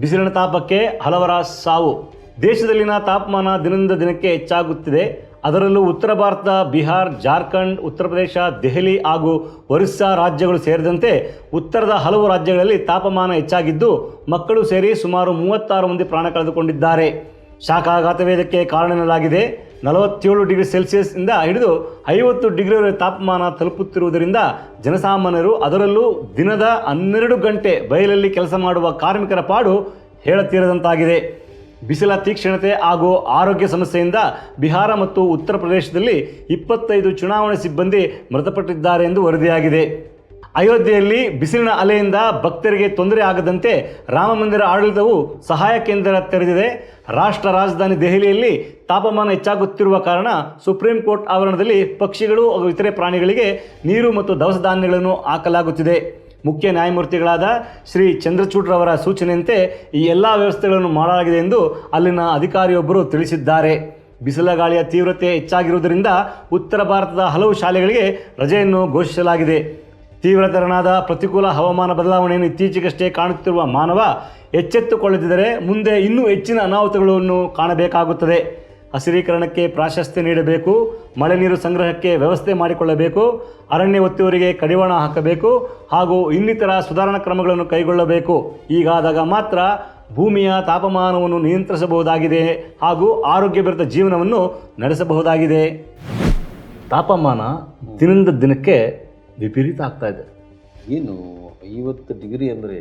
ಬಿಸಿಲಿನ ತಾಪಕ್ಕೆ ಹಲವರ ಸಾವು. ದೇಶದಲ್ಲಿನ ತಾಪಮಾನ ದಿನದಿಂದ ದಿನಕ್ಕೆ ಹೆಚ್ಚಾಗುತ್ತಿದೆ. ಅದರಲ್ಲೂ ಉತ್ತರ ಭಾರತ, ಬಿಹಾರ್, ಜಾರ್ಖಂಡ್, ಉತ್ತರ ಪ್ರದೇಶ, ದೆಹಲಿ ಹಾಗೂ ಒರಿಸ್ಸಾ ರಾಜ್ಯಗಳು ಸೇರಿದಂತೆ ಉತ್ತರದ ಹಲವು ರಾಜ್ಯಗಳಲ್ಲಿ ತಾಪಮಾನ ಹೆಚ್ಚಾಗಿದ್ದು, ಮಕ್ಕಳು ಸೇರಿ ಸುಮಾರು ಮೂವತ್ತಾರು ಮಂದಿ ಪ್ರಾಣ ಕಳೆದುಕೊಂಡಿದ್ದಾರೆ. ಶಾಖಾಘಾತವೇ ಇದಕ್ಕೆ ಕಾರಣ ಎನ್ನಲಾಗಿದೆ. ನಲವತ್ತೇಳು ಡಿಗ್ರಿ ಸೆಲ್ಸಿಯಸ್ ಇಂದ ಹಿಡಿದು ಐವತ್ತು ಡಿಗ್ರಿವರೆಗೆ ತಾಪಮಾನ ತಲುಪುತ್ತಿರುವುದರಿಂದ ಜನಸಾಮಾನ್ಯರು ಅದರಲ್ಲೂ ದಿನದ ಹನ್ನೆರಡು ಗಂಟೆ ಬಯಲಲ್ಲಿ ಕೆಲಸ ಮಾಡುವ ಕಾರ್ಮಿಕರ ಪಾಡು ಹೇಳತೀರದಂತಾಗಿದೆ. ಬಿಸಿಲ ತೀಕ್ಷ್ಣತೆ ಹಾಗೂ ಆರೋಗ್ಯ ಸಮಸ್ಯೆಯಿಂದ ಬಿಹಾರ ಮತ್ತು ಉತ್ತರ ಪ್ರದೇಶದಲ್ಲಿ ಇಪ್ಪತ್ತೈದು ಚುನಾವಣೆ ಸಿಬ್ಬಂದಿ ಮೃತಪಟ್ಟಿದ್ದಾರೆ ಎಂದು ವರದಿಯಾಗಿದೆ. ಅಯೋಧ್ಯೆಯಲ್ಲಿ ಬಿಸಿಲಿನ ಅಲೆಯಿಂದ ಭಕ್ತರಿಗೆ ತೊಂದರೆ ಆಗದಂತೆ ರಾಮಮಂದಿರ ಆಡಳಿತವು ಸಹಾಯ ಕೇಂದ್ರ ತೆರೆದಿದೆ. ರಾಷ್ಟ್ರ ರಾಜಧಾನಿ ದೆಹಲಿಯಲ್ಲಿ ತಾಪಮಾನ ಹೆಚ್ಚಾಗುತ್ತಿರುವ ಕಾರಣ ಸುಪ್ರೀಂ ಕೋರ್ಟ್ ಆವರಣದಲ್ಲಿ ಪಕ್ಷಿಗಳು ಹಾಗೂ ಇತರೆ ಪ್ರಾಣಿಗಳಿಗೆ ನೀರು ಮತ್ತು ದವಸ ಧಾನ್ಯಗಳನ್ನು ಹಾಕಲಾಗುತ್ತಿದೆ. ಮುಖ್ಯ ನ್ಯಾಯಮೂರ್ತಿಗಳಾದ ಶ್ರೀ ಚಂದ್ರಚೂಡ್ರವರ ಸೂಚನೆಯಂತೆ ಈ ಎಲ್ಲ ವ್ಯವಸ್ಥೆಗಳನ್ನು ಮಾಡಲಾಗಿದೆ ಎಂದು ಅಲ್ಲಿನ ಅಧಿಕಾರಿಯೊಬ್ಬರು ತಿಳಿಸಿದ್ದಾರೆ. ಬಿಸಿಲ ಗಾಳಿಯ ತೀವ್ರತೆ ಹೆಚ್ಚಾಗಿರುವುದರಿಂದ ಉತ್ತರ ಭಾರತದ ಹಲವು ಶಾಲೆಗಳಿಗೆ ರಜೆಯನ್ನು ಘೋಷಿಸಲಾಗಿದೆ. ತೀವ್ರತರನಾದ ಪ್ರತಿಕೂಲ ಹವಾಮಾನ ಬದಲಾವಣೆಯನ್ನು ಇತ್ತೀಚೆಗಷ್ಟೇ ಕಾಣುತ್ತಿರುವ ಮಾನವ ಎಚ್ಚೆತ್ತುಕೊಳ್ಳದಿದ್ದರೆ ಮುಂದೆ ಇನ್ನೂ ಹೆಚ್ಚಿನ ಅನಾಹುತಗಳನ್ನು ಕಾಣಬೇಕಾಗುತ್ತದೆ. ಹಸಿರೀಕರಣಕ್ಕೆ ಪ್ರಾಶಸ್ತ್ಯ ನೀಡಬೇಕು, ಮಳೆ ನೀರು ಸಂಗ್ರಹಕ್ಕೆ ವ್ಯವಸ್ಥೆ ಮಾಡಿಕೊಳ್ಳಬೇಕು, ಅರಣ್ಯ ಒತ್ತುವರಿಗೆ ಕಡಿವಾಣ ಹಾಕಬೇಕು ಹಾಗೂ ಇನ್ನಿತರ ಸುಧಾರಣಾ ಕ್ರಮಗಳನ್ನು ಕೈಗೊಳ್ಳಬೇಕು. ಹೀಗಾದಾಗ ಮಾತ್ರ ಭೂಮಿಯ ತಾಪಮಾನವನ್ನು ನಿಯಂತ್ರಿಸಬಹುದಾಗಿದೆ ಹಾಗೂ ಆರೋಗ್ಯಭರಿತ ಜೀವನವನ್ನು ನಡೆಸಬಹುದಾಗಿದೆ. ತಾಪಮಾನ ದಿನದಿಂದ ದಿನಕ್ಕೆ ವಿಪರೀತ ಆಗ್ತಾ ಇದೆ. ಏನು? ಐವತ್ತು ಡಿಗ್ರಿ ಅಂದ್ರೆ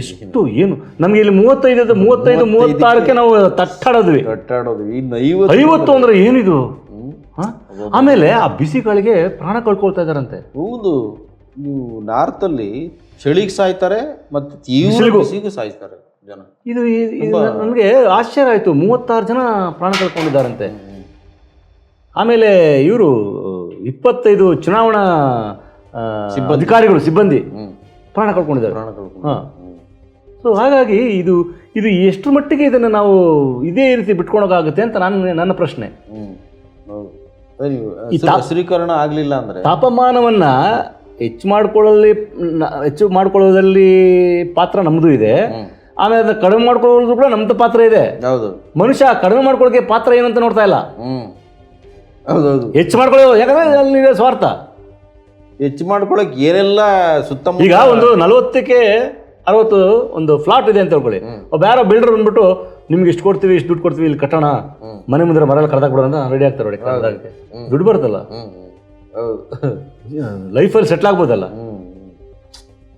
ಎಷ್ಟು ಏನು? ನಮಗೆ ಇಲ್ಲಿ ಮೂವತ್ತೈದು ಮೂವತ್ತೈದು ಮೂವತ್ತಾರಕ್ಕೆ ನಾವು ತಟ್ಟಾಡೋದ್ವಿ. ತಟ್ಟಾಡೋದ್ವಿ. ಇನ್ನು ಐವತ್ತು ಐವತ್ತು ಅಂದ್ರೆ ಏನಿದು? ಆಮೇಲೆ ಆ ಬಿಸಿ ಗಾಳಿಗೆ ಪ್ರಾಣ ಕಳ್ಕೊಳ್ತಾ ಇದಾರಂತೆ. ಹೌದು. ನೀವು ನಾರ್ತ್ ಅಲ್ಲಿ ಚಳಿಗೆ ಸಾಯ್ತಾರೆ ಮತ್ತೆ ತೀವ್ರ. ಬಿಸಿಗೂ ಸಾಯ್ತಾರೆ ಜನ. ಇದು ನನಗೆ ಆಶ್ಚರ್ಯ ಆಯ್ತು. ಮೂವತ್ತಾರು ಜನ ಪ್ರಾಣ ಕಳ್ಕೊಂಡಿದ್ದಾರಂತೆ ಆಮೇಲೆ ಇವರು ಇಪ್ಪತ್ತೈದು ಚುನಾವಣಾ ಅಧಿಕಾರಿಗಳು ಸಿಬ್ಬಂದಿ. ಪ್ರಾಣ ಕಳ್ಕೊಂಡಿದ್ದಾರೆ. ಪ್ರಾಣ ಕಳ್ಕೊಂಡು. ಹಾಂ. ಸೊ ಹಾಗಾಗಿ ಇದು ಇದು ಎಷ್ಟು ಮಟ್ಟಿಗೆ ಇದನ್ನು ನಾವು ಇದೇ ರೀತಿ ಬಿಟ್ಕೊಳೋಕ್ಕಾಗುತ್ತೆ ಅಂತ ನನ್ನ ನನ್ನ ಪ್ರಶ್ನೆ. ಹ್ಮ್. ಆಗಲಿಲ್ಲ ಅಂದರೆ ಹಸಿರೀಕರಣ ಆಗ್ಲಿಲ್ಲ ಅಂದ್ರೆ? ತಾಪಮಾನವನ್ನ ಹೆಚ್ಚು ಮಾಡ್ಕೊಳ್ಳಲ್ಲಿ ನ- ಹೆಚ್ಚು ಮಾಡ್ಕೊಳ್ಳೋದ್ರಲ್ಲಿ ಪಾತ್ರ ನಮ್ಮದು ಇದೆ. ಆಮೇಲೆ ಅದನ್ನ ಕಡಿಮೆ ಮಾಡ್ಕೊಳ್ಳೋದು ಕೂಡ ನಮ್ಮದು ಪಾತ್ರ ಇದೆ. ಹೌದು. ಮನುಷ್ಯ ಕಡಿಮೆ ಮಾಡ್ಕೊಳ್ಳೋಕೆ ಪಾತ್ರ ಏನಂತ ನೋಡ್ತಾ ಇಲ್ಲ. ಹ್ಮ್. ಹೌದೌದು. ಹೆಚ್ಚು ಮಾಡ್ಕೊಳ್ಳೋ ಯಾಕಂದ್ರೆ ಅಲ್ಲಿ ಸ್ವಾರ್ಥ. ಹೆಚ್ಚು ಮಾಡ್ಕೊಳಕ್ ಏನೆಲ್ಲ ಸುತ್ತಮುತ್ತ ಈಗ ಒಂದು ನಲವತ್ತಕ್ಕೆ ಅರವತ್ತು ಒಂದು ಫ್ಲಾಟ್ ಇದೆ ಅಂತ ಹೇಳ್ಕೊಳ್ಳಿ. ಒಬ್ಬ ಯಾರೋ ಬಿಲ್ಡರ್ ಬಂದ್ಬಿಟ್ಟು ನಿಮ್ಗೆ ಇಷ್ಟು ಕೊಡ್ತೀವಿ ಇಷ್ಟು ದುಡ್ಡು ಕೊಡ್ತೀವಿ ಇಲ್ಲಿ ಕಟ್ಟೋಣ. ಮನೆ ಮುಂದೆ ಮರ ಕರೆದಾಕ್ ಬಿಡೋಣ ರೆಡಿ ಆಗ್ತಾರೆ ನೋಡಿ. ದುಡ್ಡು ಬರುತ್ತಲ್ಲ ಲೈಫಲ್ಲಿ ಸೆಟ್ಲ್ ಆಗ್ಬೋದಲ್ಲ.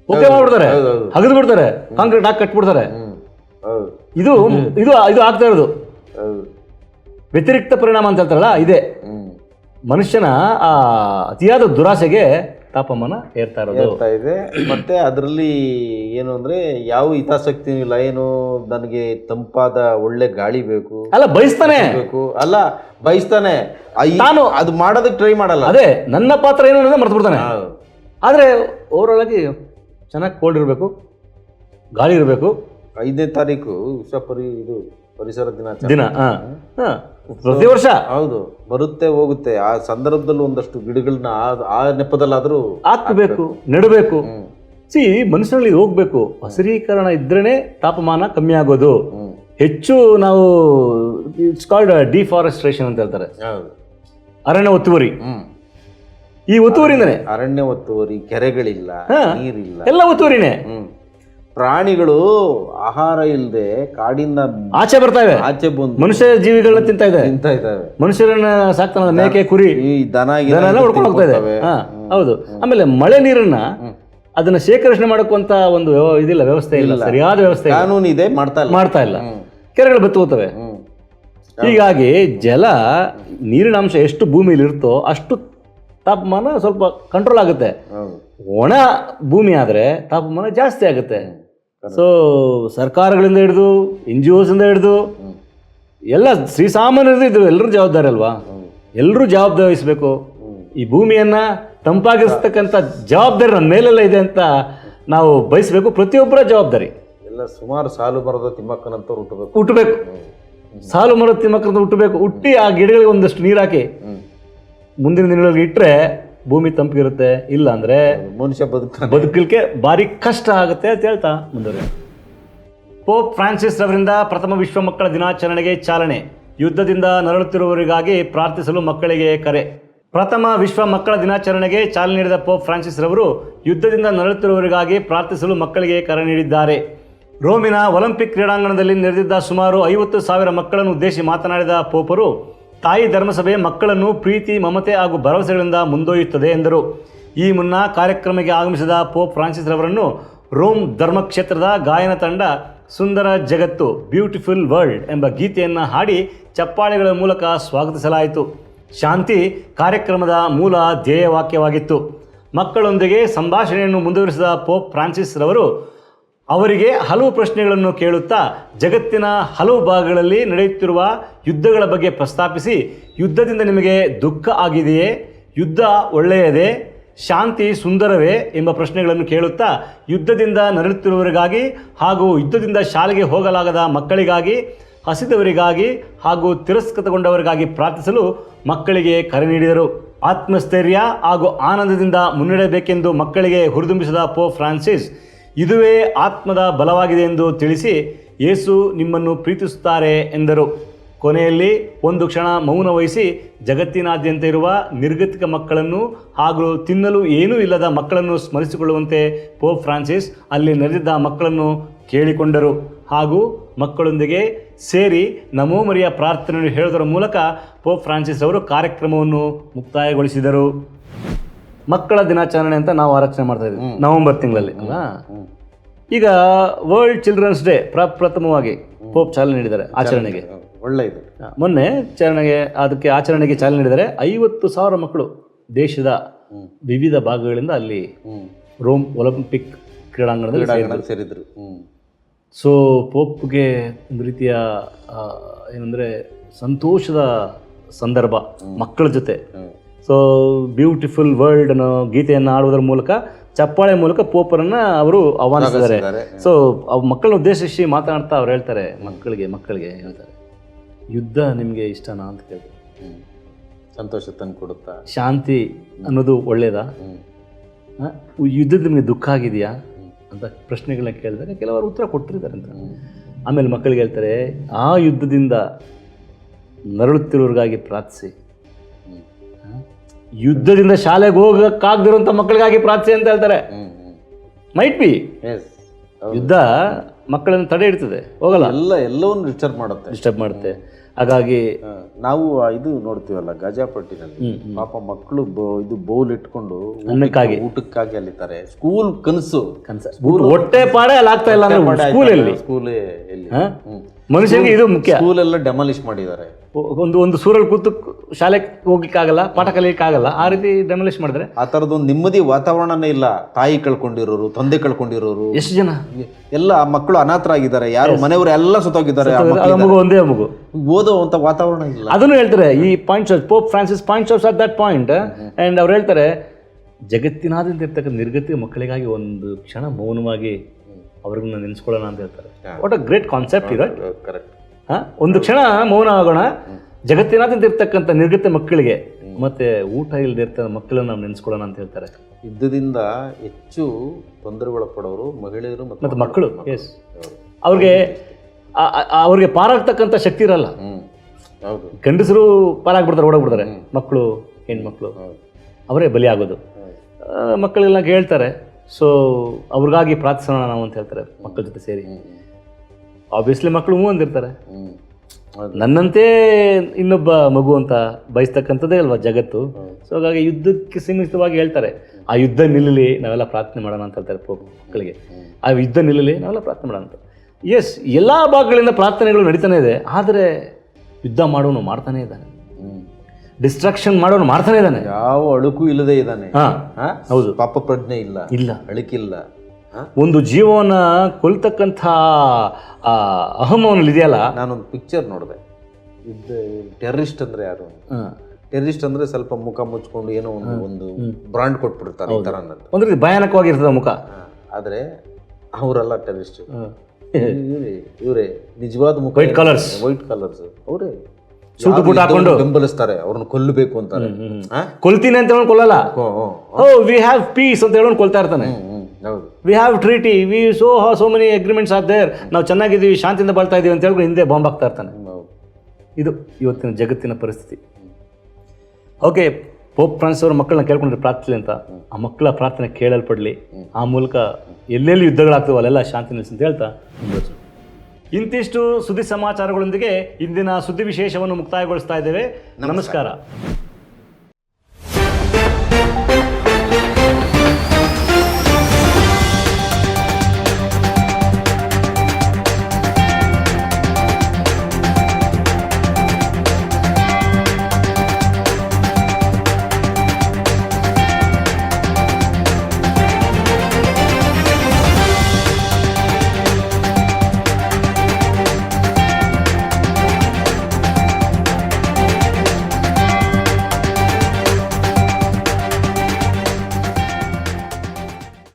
ಓಕೆ ಮಾಡ್ಬಿಡ್ತಾರೆ. ಹಗದ್ ಬಿಡ್ತಾರೆ. ಕಾಂಕ್ರೀಟ್ ಹಾಕಿ ಕಟ್ಬಿಡ್ತಾರೆ. ಇದು ಇದು ಇದು ಆಗ್ತಾ ಇರೋದು. ವ್ಯತಿರಿಕ್ತ ಪರಿಣಾಮ ಅಂತ ಹೇಳ್ತಾರಲ್ಲ ಇದೆ. ಮನುಷ್ಯನ ಆ ಅತಿಯಾದ ದುರಾಸೆಗೆ ತಾಪಮಾನ ಏರ್ತಾ ಇರೋದು. ಹೇಳ್ತಾ ಇದೆ. ಮತ್ತೆ ಅದರಲ್ಲಿ ಏನು ಅಂದ್ರೆ ಯಾವ ಹಿತಾಸಕ್ತಿ ಇಲ್ಲ. ಏನು ನನಗೆ ತಂಪಾದ ಒಳ್ಳೆ ಗಾಳಿ ಬೇಕು. ಅಲ್ಲ ಬಯಸ್ತಾನೆ. ಬೇಕು. ಅಲ್ಲ ಬಯಸ್ತಾನೆ. ಈ- ಅದು ಮಾಡೋದಕ್ಕೆ ಟ್ರೈ ಮಾಡಲ್ಲ. ಅದೇ ನನ್ನ ಪಾತ್ರ ಏನು ಅನ್ನೋದೇ ಮರ್ತು ಬಿಡ್ತಾನೆ ಹೌದು. ಆದರೆ ಓವರ್ಆಲ್ ಆಗಿ ಚೆನ್ನಾಗಿ ಕೋಲ್ಡ್ ಇರಬೇಕು ಗಾಳಿ ಇರಬೇಕು. ಐದನೇ ತಾರೀಕು ವಿಶ್ವ ಪರಿ ಇದು ಪರಿಸರ ದಿನಾಚರಣೆ. ದಿನ ಹಾಂ. ಹಾಂ. ಪ್ರತಿ ವರ್ಷ? ಹೌದು. ಬರುತ್ತೆ ಹೋಗುತ್ತೆ. ಆ ಸಂದರ್ಭದಲ್ಲಿ ಒಂದಷ್ಟು ಗಿಡಗಳನ್ನ ಆ- ನೆಪದಲ್ಲಾದರೂ ಹಾಕಬೇಕು ನೆಡಬೇಕು. ಸಿ ಮನುಷ್ಯನಲ್ಲಿ ಹೋಗ್ಬೇಕು. ಹಸಿರೀಕರಣ ಇದ್ರೇನೆ ತಾಪಮಾನ ಕಮ್ಮಿ ಆಗೋದು. ಹೆಚ್ಚು ನಾವು ಇಟ್ಸ್ ಕಾಲ್ಡ್ ಡಿಫಾರೆಸ್ಟ್ರೇಷನ್ ಅಂತ ಹೇಳ್ತಾರೆ. ಹೌದು. ಅರಣ್ಯ ಒತ್ತುವರಿ. ಈ ಒತ್ತುವರಿಂದನೇ ಅರಣ್ಯ ಒತ್ತುವರಿ ಕೆರೆಗಳಿಲ್ಲ. ನೀರಿಲ್ಲ. ಎಲ್ಲ ಒತ್ತುವರಿನೇ. ಪ್ರಾಣಿಗಳು ಆಹಾರ ಇಲ್ಲದೆ ಕಾಡಿಂದ ಆಚೆ ಬರ್ತಾವೆ. ಆಚೆ ಬಂದು ಮನುಷ್ಯ ಜೀವಿಗಳನ್ನ ತಿಂತಾ ಇದೆ ತಿಂತಾ ಇದ್ದಾವೆ. ಮನುಷ್ಯರನ್ನ ಸಾಕ್ತಾನ ಮೇಕೆ ಕುರಿ. ಈ ದನ ಗಿನ ಹೊಡ್ಕೊಂಡು ಹೋಗ್ತಾ ಇದೆ. ಹಾ ಹೌದು. ಆಮೇಲೆ ಮಳೆ ನೀರನ್ನ ಅದನ್ನ ಶೇಖರಣೆ ಮಾಡಕ್ಕಂತ ಒಂದು ವ್ಯವ- ಇದಿಲ್ಲ ವ್ಯವಸ್ಥೆ ಇಲ್ಲ. ಸರಿಯಾದ ವ್ಯವಸ್ಥೆ ಇಲ್ಲ. ಕಾನೂನು ಇದೆ ಮಾಡ್ತಾ ಇಲ್ಲ. ಮಾಡ್ತಾ ಇಲ್ಲ. ಕೆರೆಗಳು ಬತ್ತು ಹ್ಮ್. ಹೀಗಾಗಿ ಜಲ ನೀರಿನ ಅಂಶ ಎಷ್ಟು ಭೂಮಿಯಲ್ಲಿ ಇರುತ್ತೋ ಅಷ್ಟು ತಾಪಮಾನ ಸ್ವಲ್ಪ ಕಂಟ್ರೋಲ್ ಆಗುತ್ತೆ. ಹೌದು. ಒಣ ಭೂಮಿ ಆದರೆ ತಾಪಮಾನ ಜಾಸ್ತಿ ಆಗುತ್ತೆ. ಸೊ ಸರ್ಕಾರಗಳಿಂದ ಹಿಡಿದು ಎನ್ ಜಿ ಇಂದ ಹಿಡಿದು. ಎಲ್ಲ ಶ್ರೀಸಾಮಾನ್ಯರು ಇದ್ರು ಎಲ್ಲರೂ ಜವಾಬ್ದಾರಿ ಅಲ್ವಾ? ಎಲ್ಲರೂ ಜವಾಬ್ದಾರಿ ವಹಿಸಬೇಕು. ಈ ಭೂಮಿಯನ್ನು ತಂಪಾಗಿಸ್ತಕ್ಕಂಥ ಜವಾಬ್ದಾರಿ ನಮ್ಮ ಮೇಲೆಲ್ಲ ಇದೆ ಅಂತ ನಾವು ಬಯಸಬೇಕು. ಪ್ರತಿಯೊಬ್ಬರ ಜವಾಬ್ದಾರಿ. ಎಲ್ಲ ಸುಮಾರು ಸಾಲು ಮರದ ತಿಮ್ಮಕ್ಕನಂತವ್ರು ಹುಟ್ಟಬೇಕು. ಹುಟ್ಟಬೇಕು. ಸಾಲು ಮರದ ತಿಮ್ಮಕ್ಕನಂತ ಹುಟ್ಟಬೇಕು. ಹುಟ್ಟಿ ಆ ಗಿಡಗಳಿಗೆ ಒಂದಷ್ಟು ನೀರು ಹಾಕಿ ಮುಂದಿನ ದಿನಗಳಲ್ಲಿ ಇಟ್ಟರೆ ಭೂಮಿ ತಂಪಿರುತ್ತೆ ಇಲ್ಲ ಅಂದರೆ ಮನುಷ್ಯ ಬದುಕ ಬದುಕಲಿಕ್ಕೆ ಭಾರಿ ಕಷ್ಟ ಆಗುತ್ತೆ ಅಂತ ಹೇಳ್ತಾ ಮುಂದುವರೆ ಪೋಪ್ ಫ್ರಾನ್ಸಿಸ್ ರವರಿಂದ ಪ್ರಥಮ ವಿಶ್ವ ಮಕ್ಕಳ ದಿನಾಚರಣೆಗೆ ಚಾಲನೆ. ಯುದ್ಧದಿಂದ ನರಳುತ್ತಿರುವವರಿಗಾಗಿ ಪ್ರಾರ್ಥಿಸಲು ಮಕ್ಕಳಿಗೆ ಕರೆ. ಪ್ರಥಮ ವಿಶ್ವ ಮಕ್ಕಳ ದಿನಾಚರಣೆಗೆ ಚಾಲನೆ ನೀಡಿದ ಪೋಪ್ ಫ್ರಾನ್ಸಿಸ್ ರವರು ಯುದ್ಧದಿಂದ ನರಳುತ್ತಿರುವವರಿಗಾಗಿ ಪ್ರಾರ್ಥಿಸಲು ಮಕ್ಕಳಿಗೆ ಕರೆ ನೀಡಿದ್ದಾರೆ. ರೋಮಿನ ಒಲಿಂಪಿಕ್ ಕ್ರೀಡಾಂಗಣದಲ್ಲಿ ನೆರೆದಿದ್ದ ಸುಮಾರು ಐವತ್ತು ಸಾವಿರ ಮಕ್ಕಳನ್ನು ಉದ್ದೇಶಿಸಿ ಮಾತನಾಡಿದ ಪೋಪರು ತಾಯಿ ಧರ್ಮಸಭೆ ಮಕ್ಕಳನ್ನು ಪ್ರೀತಿ, ಮಮತೆ ಹಾಗೂ ಭರವಸೆಗಳಿಂದ ಮುಂದೊಯ್ಯುತ್ತದೆ ಎಂದರು. ಈ ಮುನ್ನ ಕಾರ್ಯಕ್ರಮಕ್ಕೆ ಆಗಮಿಸಿದ ಪೋಪ್ ಫ್ರಾನ್ಸಿಸ್ ರವರನ್ನು ರೋಮ್ ಧರ್ಮಕ್ಷೇತ್ರದ ಗಾಯನ ತಂಡ ಸುಂದರ ಜಗತ್ತು, ಬ್ಯೂಟಿಫುಲ್ ವರ್ಲ್ಡ್ ಎಂಬ ಗೀತೆಯನ್ನು ಹಾಡಿ ಚಪ್ಪಾಳೆಗಳ ಮೂಲಕ ಸ್ವಾಗತಿಸಲಾಯಿತು. ಶಾಂತಿ ಕಾರ್ಯಕ್ರಮದ ಮೂಲ ಧ್ಯೇಯವಾಕ್ಯವಾಗಿತ್ತು. ಮಕ್ಕಳೊಂದಿಗೆ ಸಂಭಾಷಣೆಯನ್ನು ಮುಂದುವರಿಸಿದ ಪೋಪ್ ಫ್ರಾನ್ಸಿಸ್ ರವರು ಅವರಿಗೆ ಹಲವು ಪ್ರಶ್ನೆಗಳನ್ನು ಕೇಳುತ್ತಾ ಜಗತ್ತಿನ ಹಲವು ಭಾಗಗಳಲ್ಲಿ ನಡೆಯುತ್ತಿರುವ ಯುದ್ಧಗಳ ಬಗ್ಗೆ ಪ್ರಸ್ತಾಪಿಸಿ, ಯುದ್ಧದಿಂದ ನಿಮಗೆ ದುಃಖ ಆಗಿದೆಯೇ? ಯುದ್ಧ ಒಳ್ಳೆಯದೇ? ಶಾಂತಿ ಸುಂದರವೇ? ಎಂಬ ಪ್ರಶ್ನೆಗಳನ್ನು ಕೇಳುತ್ತಾ ಯುದ್ಧದಿಂದ ನರಳುತ್ತಿರುವವರಿಗಾಗಿ ಹಾಗೂ ಯುದ್ಧದಿಂದ ಶಾಲೆಗೆ ಹೋಗಲಾಗದ ಮಕ್ಕಳಿಗಾಗಿ, ಹಸಿದವರಿಗಾಗಿ ಹಾಗೂ ತಿರಸ್ಕೃತಗೊಂಡವರಿಗಾಗಿ ಪ್ರಾರ್ಥಿಸಲು ಮಕ್ಕಳಿಗೆ ಕರೆ ನೀಡಿದರು. ಆತ್ಮಸ್ಥೈರ್ಯ ಹಾಗೂ ಆನಂದದಿಂದ ಮುನ್ನಡೆಯಬೇಕೆಂದು ಮಕ್ಕಳಿಗೆ ಹುರಿದುಂಬಿಸಿದ ಪೋ ಫ್ರಾನ್ಸಿಸ್ ಇದುವೇ ಆತ್ಮದ ಬಲವಾಗಿದೆ ಎಂದು ತಿಳಿಸಿ ಯೇಸು ನಿಮ್ಮನ್ನು ಪ್ರೀತಿಸುತ್ತಾರೆ ಎಂದರು. ಕೊನೆಯಲ್ಲಿ ಒಂದು ಕ್ಷಣ ಮೌನ ವಹಿಸಿ ಜಗತ್ತಿನಾದ್ಯಂತ ಇರುವ ನಿರ್ಗತಿಕ ಮಕ್ಕಳನ್ನು ಹಾಗೂ ತಿನ್ನಲು ಏನೂ ಇಲ್ಲದ ಮಕ್ಕಳನ್ನು ಸ್ಮರಿಸಿಕೊಳ್ಳುವಂತೆ ಪೋಪ್ ಫ್ರಾನ್ಸಿಸ್ ಅಲ್ಲಿ ನೆರೆದಿದ್ದ ಮಕ್ಕಳನ್ನು ಕೇಳಿಕೊಂಡರು. ಹಾಗೂ ಮಕ್ಕಳೊಂದಿಗೆ ಸೇರಿ ನಮೋ ಮರಿಯ ಪ್ರಾರ್ಥನೆಯನ್ನು ಹೇಳುವುದರ ಮೂಲಕ ಪೋಪ್ ಫ್ರಾನ್ಸಿಸ್ ಅವರು ಕಾರ್ಯಕ್ರಮವನ್ನು ಮುಕ್ತಾಯಗೊಳಿಸಿದರು. ಮಕ್ಕಳ ದಿನಾಚರಣೆ ಅಂತ ನಾವು ಆರಚನೆ ಮಾಡ್ತಾ ಇದ್ದೀವಿ. ನವೆಂಬರ್ ತಿಂಗಳಲ್ಲಿ ಅಲ್ಲ ಈಗ ವರ್ಲ್ಡ್ ಚಿಲ್ಡ್ರನ್ಸ್ ಡೇ ಪ್ರಪ್ರಥಮವಾಗಿ ಪೋಪ್ ಚಾಲನೆ ನೀಡಿದ್ದಾರೆ ಆಚರಣೆಗೆ. ಒಳ್ಳೆ ಇದು. ಮೊನ್ನೆ ಚಾಲನೆಗೆ ಅದಕ್ಕೆ ಆಚರಣೆಗೆ ಚಾಲನೆ ನೀಡಿದರೆ ಐವತ್ತು ಸಾವಿರ ಮಕ್ಕಳು ದೇಶದ ವಿವಿಧ ಭಾಗಗಳಿಂದ ಅಲ್ಲಿ ರೋಮ್ ಒಲಿಂಪಿಕ್ ಕ್ರೀಡಾಂಗಣದಲ್ಲಿ ಸೇರಿದ್ರು. ಸೊ ಪೋಪ್ಗೆ ಒಂದು ರೀತಿಯ ಏನಂದ್ರೆ ಸಂತೋಷದ ಸಂದರ್ಭ ಮಕ್ಕಳ ಜೊತೆ. ಸೊ ಬ್ಯೂಟಿಫುಲ್ ವರ್ಲ್ಡ್ ಅನ್ನೋ ಗೀತೆಯನ್ನು ಆಡುವುದರ ಮೂಲಕ ಚಪ್ಪಾಳೆ ಮೂಲಕ ಪೋಪರನ್ನು ಅವರು ಆಹ್ವಾನಿಸಿದ್ದಾರೆ. ಸೊ ಮಕ್ಕಳನ್ನ ಉದ್ದೇಶಿಸಿ ಮಾತನಾಡ್ತಾ ಅವ್ರು ಹೇಳ್ತಾರೆ ಮಕ್ಕಳಿಗೆ ಮಕ್ಕಳಿಗೆ ಹೇಳ್ತಾರೆ ಯುದ್ಧ ನಿಮಗೆ ಇಷ್ಟನಾ ಅಂತ ಕೇಳ್ತಾರೆ. ಸಂತೋಷ ತಂದು ಕೊಡುತ್ತಾ ಶಾಂತಿ ಅನ್ನೋದು ಒಳ್ಳೇದಾ. ಆ? ಯುದ್ಧದ ನಿಮಗೆ ದುಃಖ ಆಗಿದೆಯಾ ಅಂತ ಪ್ರಶ್ನೆಗಳನ್ನ ಕೇಳಿದಾಗ ಕೆಲವರು ಉತ್ತರ ಕೊಟ್ಟಿರ್ತಾರೆ ಅಂತ. ಆಮೇಲೆ ಮಕ್ಕಳಿಗೆ ಹೇಳ್ತಾರೆ ಆ ಯುದ್ಧದಿಂದ ನರಳುತ್ತಿರೋರಿಗಾಗಿ ಪ್ರಾರ್ಥಿಸಿ? ಯುದ್ಧದಿಂದ ಶಾಲೆಗೆ ಹೋಗಕ್ಕಾಗದಿರುವಂಥ ಮಕ್ಕಳಿಗಾಗಿ ಪ್ರಾಚ್ಯ ಅಂತ ಹೇಳ್ತಾರೆ. Might be. ಯುದ್ಧ ಮಕ್ಕಳನ್ನು ತಡೆ ಇಡ್ತದೆ. ಹೋಗಲ್ಲ. ಎಲ್ಲ ಎಲ್ಲವನ್ನು ಡಿಸ್ಟರ್ಬ್ ಮಾಡುತ್ತೆ. ಡಿಸ್ಟರ್ಬ್ ಮಾಡುತ್ತೆ. ಹಾಗಾಗಿ ನಾವು ಇದು ನೋಡ್ತೀವಲ್ಲ ಗಜಾಪಟ್ಟಿನಲ್ಲಿ. ಪಾಪ ಮಕ್ಕಳು ಇದು ಬೌಲ್ ಇಟ್ಕೊಂಡು ಅನ್ನಕ್ಕಾಗಿ. ಊಟಕ್ಕಾಗಿ ಅಲ್ಲಿತಾರೆ ಸ್ಕೂಲ್ ಕನಸು. ಕನಸು. ಹೊಟ್ಟೆ ಪಾಡೆ ಅಲ್ಲಿ ಆಗ್ತಾ ಇಲ್ಲ ಸ್ಕೂಲ್ ಎಲ್ಲಿ? ಸ್ಕೂಲ್ ಎಲ್ಲಿ? ಮನುಷ್ಯನಿಗೆ ಇದು ಮುಖ್ಯ. ಸ್ಕೂಲೆಲ್ಲ ಡೆಮಾಲಿಷ್ ಮಾಡಿದ್ದಾರೆ. ಒಂದು ಒಂದು ಸೂರಲ್ಲಿ ಕೂತು ಶಾಲೆಗೆ ಹೋಗ್ಲಿಕ್ಕಾಗಲ್ಲ ಪಾಠ ಕಲಿಯಕ್ಕಾಗಲ್ಲ ಆ ರೀತಿ ಡೆಮಾಲಿಷ್ ಮಾಡಿದ್ರೆ? ಆ ಥರದೊಂದು ನೆಮ್ಮದಿ ವಾತಾವರಣನೇ ಇಲ್ಲ. ತಾಯಿ ಕಳ್ಕೊಂಡಿರೋರು ತಂದೆ ಕಳ್ಕೊಂಡಿರೋರು. ಎಷ್ಟು ಜನ? ಎಲ್ಲ ಮಕ್ಕಳು ಅನಾಥರಾಗಿದ್ದಾರೆ. ಯಾರು ಮನೆಯವರು ಎಲ್ಲ ಸುತ್ತೋಗಿದ್ದಾರೆ. ಮಗು ಒಂದೇ ಮಗು. ಓದೋವಂಥ ವಾತಾವರಣ ಇಲ್ಲ. ಅದನ್ನು ಹೇಳ್ತಾರೆ ಈ points Pope Francis points at that point and ಅವ್ರು ಹೇಳ್ತಾರೆ ಜಗತ್ತಿನಾದ್ಯಂತ ಇರ್ತಕ್ಕಂಥ ನಿರ್ಗತಿ ಮಕ್ಕಳಿಗಾಗಿ ಒಂದು ಕ್ಷಣ ಮೌನವಾಗಿ ಅವ್ರನ್ನ ನೆನೆಸ್ಕೊಳ್ಳೋಣ ಅಂತ ಹೇಳ್ತಾರೆ. ವಾಟ್ ಅ ಗ್ರೇಟ್ ಕಾನ್ಸೆಪ್ಟ್ ಇದೆ ಕರೆಕ್ಟ್ ಒಂದು ಕ್ಷಣ ಮೌನ ಆಗೋಣ. ಜಗತ್ತಿನಾದ್ಯಂತ ಇರ್ತಕ್ಕಂಥ ನಿರ್ಗತ ಮಕ್ಕಳಿಗೆ ಮತ್ತೆ ಊಟ ಇಲ್ಲದೆ ಇರ್ತಕ್ಕಂಥ ಮಕ್ಕಳನ್ನ ನಾವು ನೆನೆಸ್ಕೊಳ್ಳೋಣ ಅಂತ ಹೇಳ್ತಾರೆ. ಯುದ್ಧದಿಂದ ಹೆಚ್ಚು ತೊಂದರೆಗೊಳಪಡೋರು ಮಹಿಳೆಯರು ಮತ್ತು ಮಕ್ಕಳು. ಎಸ್ ಅವ್ರಿಗೆ ಅವ್ರಿಗೆ ಪಾರಾಗ್ತಕ್ಕಂಥ ಶಕ್ತಿ ಇರಲ್ಲ. ಗಂಡಸರು ಪಾರಾಗ್ಬಿಡ್ತಾರೆ ಓಡೋಗ್ಬಿಡ್ತಾರೆ. ಮಕ್ಕಳು ಹೆಣ್ಮಕ್ಳು ಅವರೇ ಬಲಿ ಆಗೋದು. ಮಕ್ಕಳೆಲ್ಲ ಕೇಳ್ತಾರೆ ಸೊ ಅವ್ರಿಗಾಗಿ ಪ್ರಾರ್ಥಿಸೋಣ ನಾವು ಅಂತ ಹೇಳ್ತಾರೆ ಮಕ್ಕಳ ಜೊತೆ ಸೇರಿ. ಆಬ್ವಿಯಸ್ಲಿ ಮಕ್ಕಳು ಹ್ಞೂ ಅಂದಿರ್ತಾರೆ. ನನ್ನಂತೆ ಇನ್ನೊಬ್ಬ ಮಗು ಅಂತ ಬಯಸ್ತಕ್ಕಂಥದ್ದೇ ಅಲ್ವಾ ಜಗತ್ತು. ಸೊ ಹಾಗಾಗಿ ಯುದ್ಧಕ್ಕೆ ಸೀಮಿತವಾಗಿ ಹೇಳ್ತಾರೆ. ಆ ಯುದ್ಧ ನಿಲ್ಲಲಿ ನಾವೆಲ್ಲ ಪ್ರಾರ್ಥನೆ ಮಾಡೋಣ ಅಂತ ಹೇಳ್ತಾರೆ ಮಕ್ಕಳಿಗೆ. ಆ ಯುದ್ಧ ನಿಲ್ಲಲಿ ನಾವೆಲ್ಲ ಪ್ರಾರ್ಥನೆ ಮಾಡೋಣ ಅಂತ. ಎಸ್ ಎಲ್ಲ ಭಾಗಗಳಿಂದ ಪ್ರಾರ್ಥನೆಗಳು ನಡೀತಾನೆ ಇದೆ. ಆದರೆ ಯುದ್ಧ ಮಾಡೋನು ಮಾಡ್ತಾನೇ ಇದ್ದಾನೆ. ಡಿಸ್ಟ್ರಾಕ್ಷನ್ ಮಾಡೋನು ಮಾಡ್ತಾನೆ ಇದ್ದಾನೆ. ಯಾವ ಅಳುಕು ಇಲ್ಲದೆ ಇದ್ದಾನೆ. ಹಾಂ ಹೌದು. ಪಾಪ ಪ್ರಜ್ಞೆ ಇಲ್ಲ. ಇಲ್ಲ. ಅಳುಕಿಲ್ಲ. ಒಂದು ಜೀವವನ್ನು ಕೊಲ್ತಕ್ಕಂಥ ಅಹಮವನಲ್ಲಿ ಇದೆಯಲ್ಲ? ನಾನೊಂದು ಪಿಕ್ಚರ್ ನೋಡಿದೆ. ಇದು ಟೆರರಿಸ್ಟ್ ಅಂದ್ರೆ ಯಾರು? ಟೆರರಿಸ್ಟ್ ಅಂದ್ರೆ ಸ್ವಲ್ಪ ಮುಖ ಮುಚ್ಕೊಂಡು ಏನೋ ಒಂದು ಒಂದು ಬ್ರಾಂಡ್ ಕೊಟ್ಬಿಡ್ತಾರೆ ಈ ಥರ ಅನ್ನೋದು. ಒಂದು ರೀತಿ ಭಯಾನಕವಾಗಿರ್ತದೆ ಮುಖ. ಆದರೆ ಅವರೆಲ್ಲ ಟೆರರಿಸ್ಟ್ ಇವರೇ ಇವರೇ ನಿಜವಾದ ಮುಖ ವೈಟ್ ಕಲರ್ಸ್ ವೈಟ್ ಕಲರ್ಸ್ ಅವರೇ. ಸುಟ್ಟು ಬೂಟ್ ಹಾಕೊಂಡು. ಬೆಂಬಲಿಸ್ತಾರೆ ಅವ್ರನ್ನ ಕೊಲ್ಲಬೇಕು ಅಂತಾರೆ. ಹಾ? ಕೊಲ್ತೀನಿ ಅಂತ ಹೇಳೋನು ಕೊಲ್ಲಲ್ಲ? ಹೋ, ಹೋ. ಓ ವಿ ಹ್ಯಾವ್ ಪೀಸ್ ಅಂತ ಹೇಳೋನ್ ಕೊಲ್ತಾ ಇರ್ತಾನೆ. We have treaty we so so many agreements are there ನಾವು ಚೆನ್ನಾಗಿದ್ದೀವಿ ಶಾಂತಿಯಿಂದ ಬಾಳ್ತಾ ಇದೀವಿ ಅಂತ ಹೇಳ್ಕೊಂಡು ಹಿಂದೆ ಬಾಂಬ್ ಹಾಕ್ತಾ ಇರ್ತಾನೆ. ಇದು ಇವತ್ತಿನ ಜಗತ್ತಿನ ಪರಿಸ್ಥಿತಿ. ಓಕೆ ಪೋಪ್ ಫ್ರಾನ್ಸ್ ಅವ್ರ ಮಕ್ಕಳನ್ನ ಕೇಳ್ಕೊಂಡ್ರೆ ಪ್ರಾರ್ಥನೆ ಅಂತ. ಆ ಮಕ್ಕಳ ಪ್ರಾರ್ಥನೆ ಕೇಳಲ್ಪಡಲಿ. ಆ ಮೂಲಕ ಎಲ್ಲೆಲ್ಲಿ ಯುದ್ಧಗಳಾಗ್ತವೆ ಅಲ್ಲೆಲ್ಲ ಶಾಂತಿ ನಿಲ್ಲಿಸಿ ಅಂತ ಹೇಳ್ತಾ. ಇಂತಿಷ್ಟು ಸುದ್ದಿ ಸಮಾಚಾರಗಳೊಂದಿಗೆ ಇಂದಿನ ಸುದ್ದಿ ವಿಶೇಷವನ್ನು ಮುಕ್ತಾಯಗೊಳಿಸ್ತಾ ಇದ್ದೇವೆ. ನಮಸ್ಕಾರ.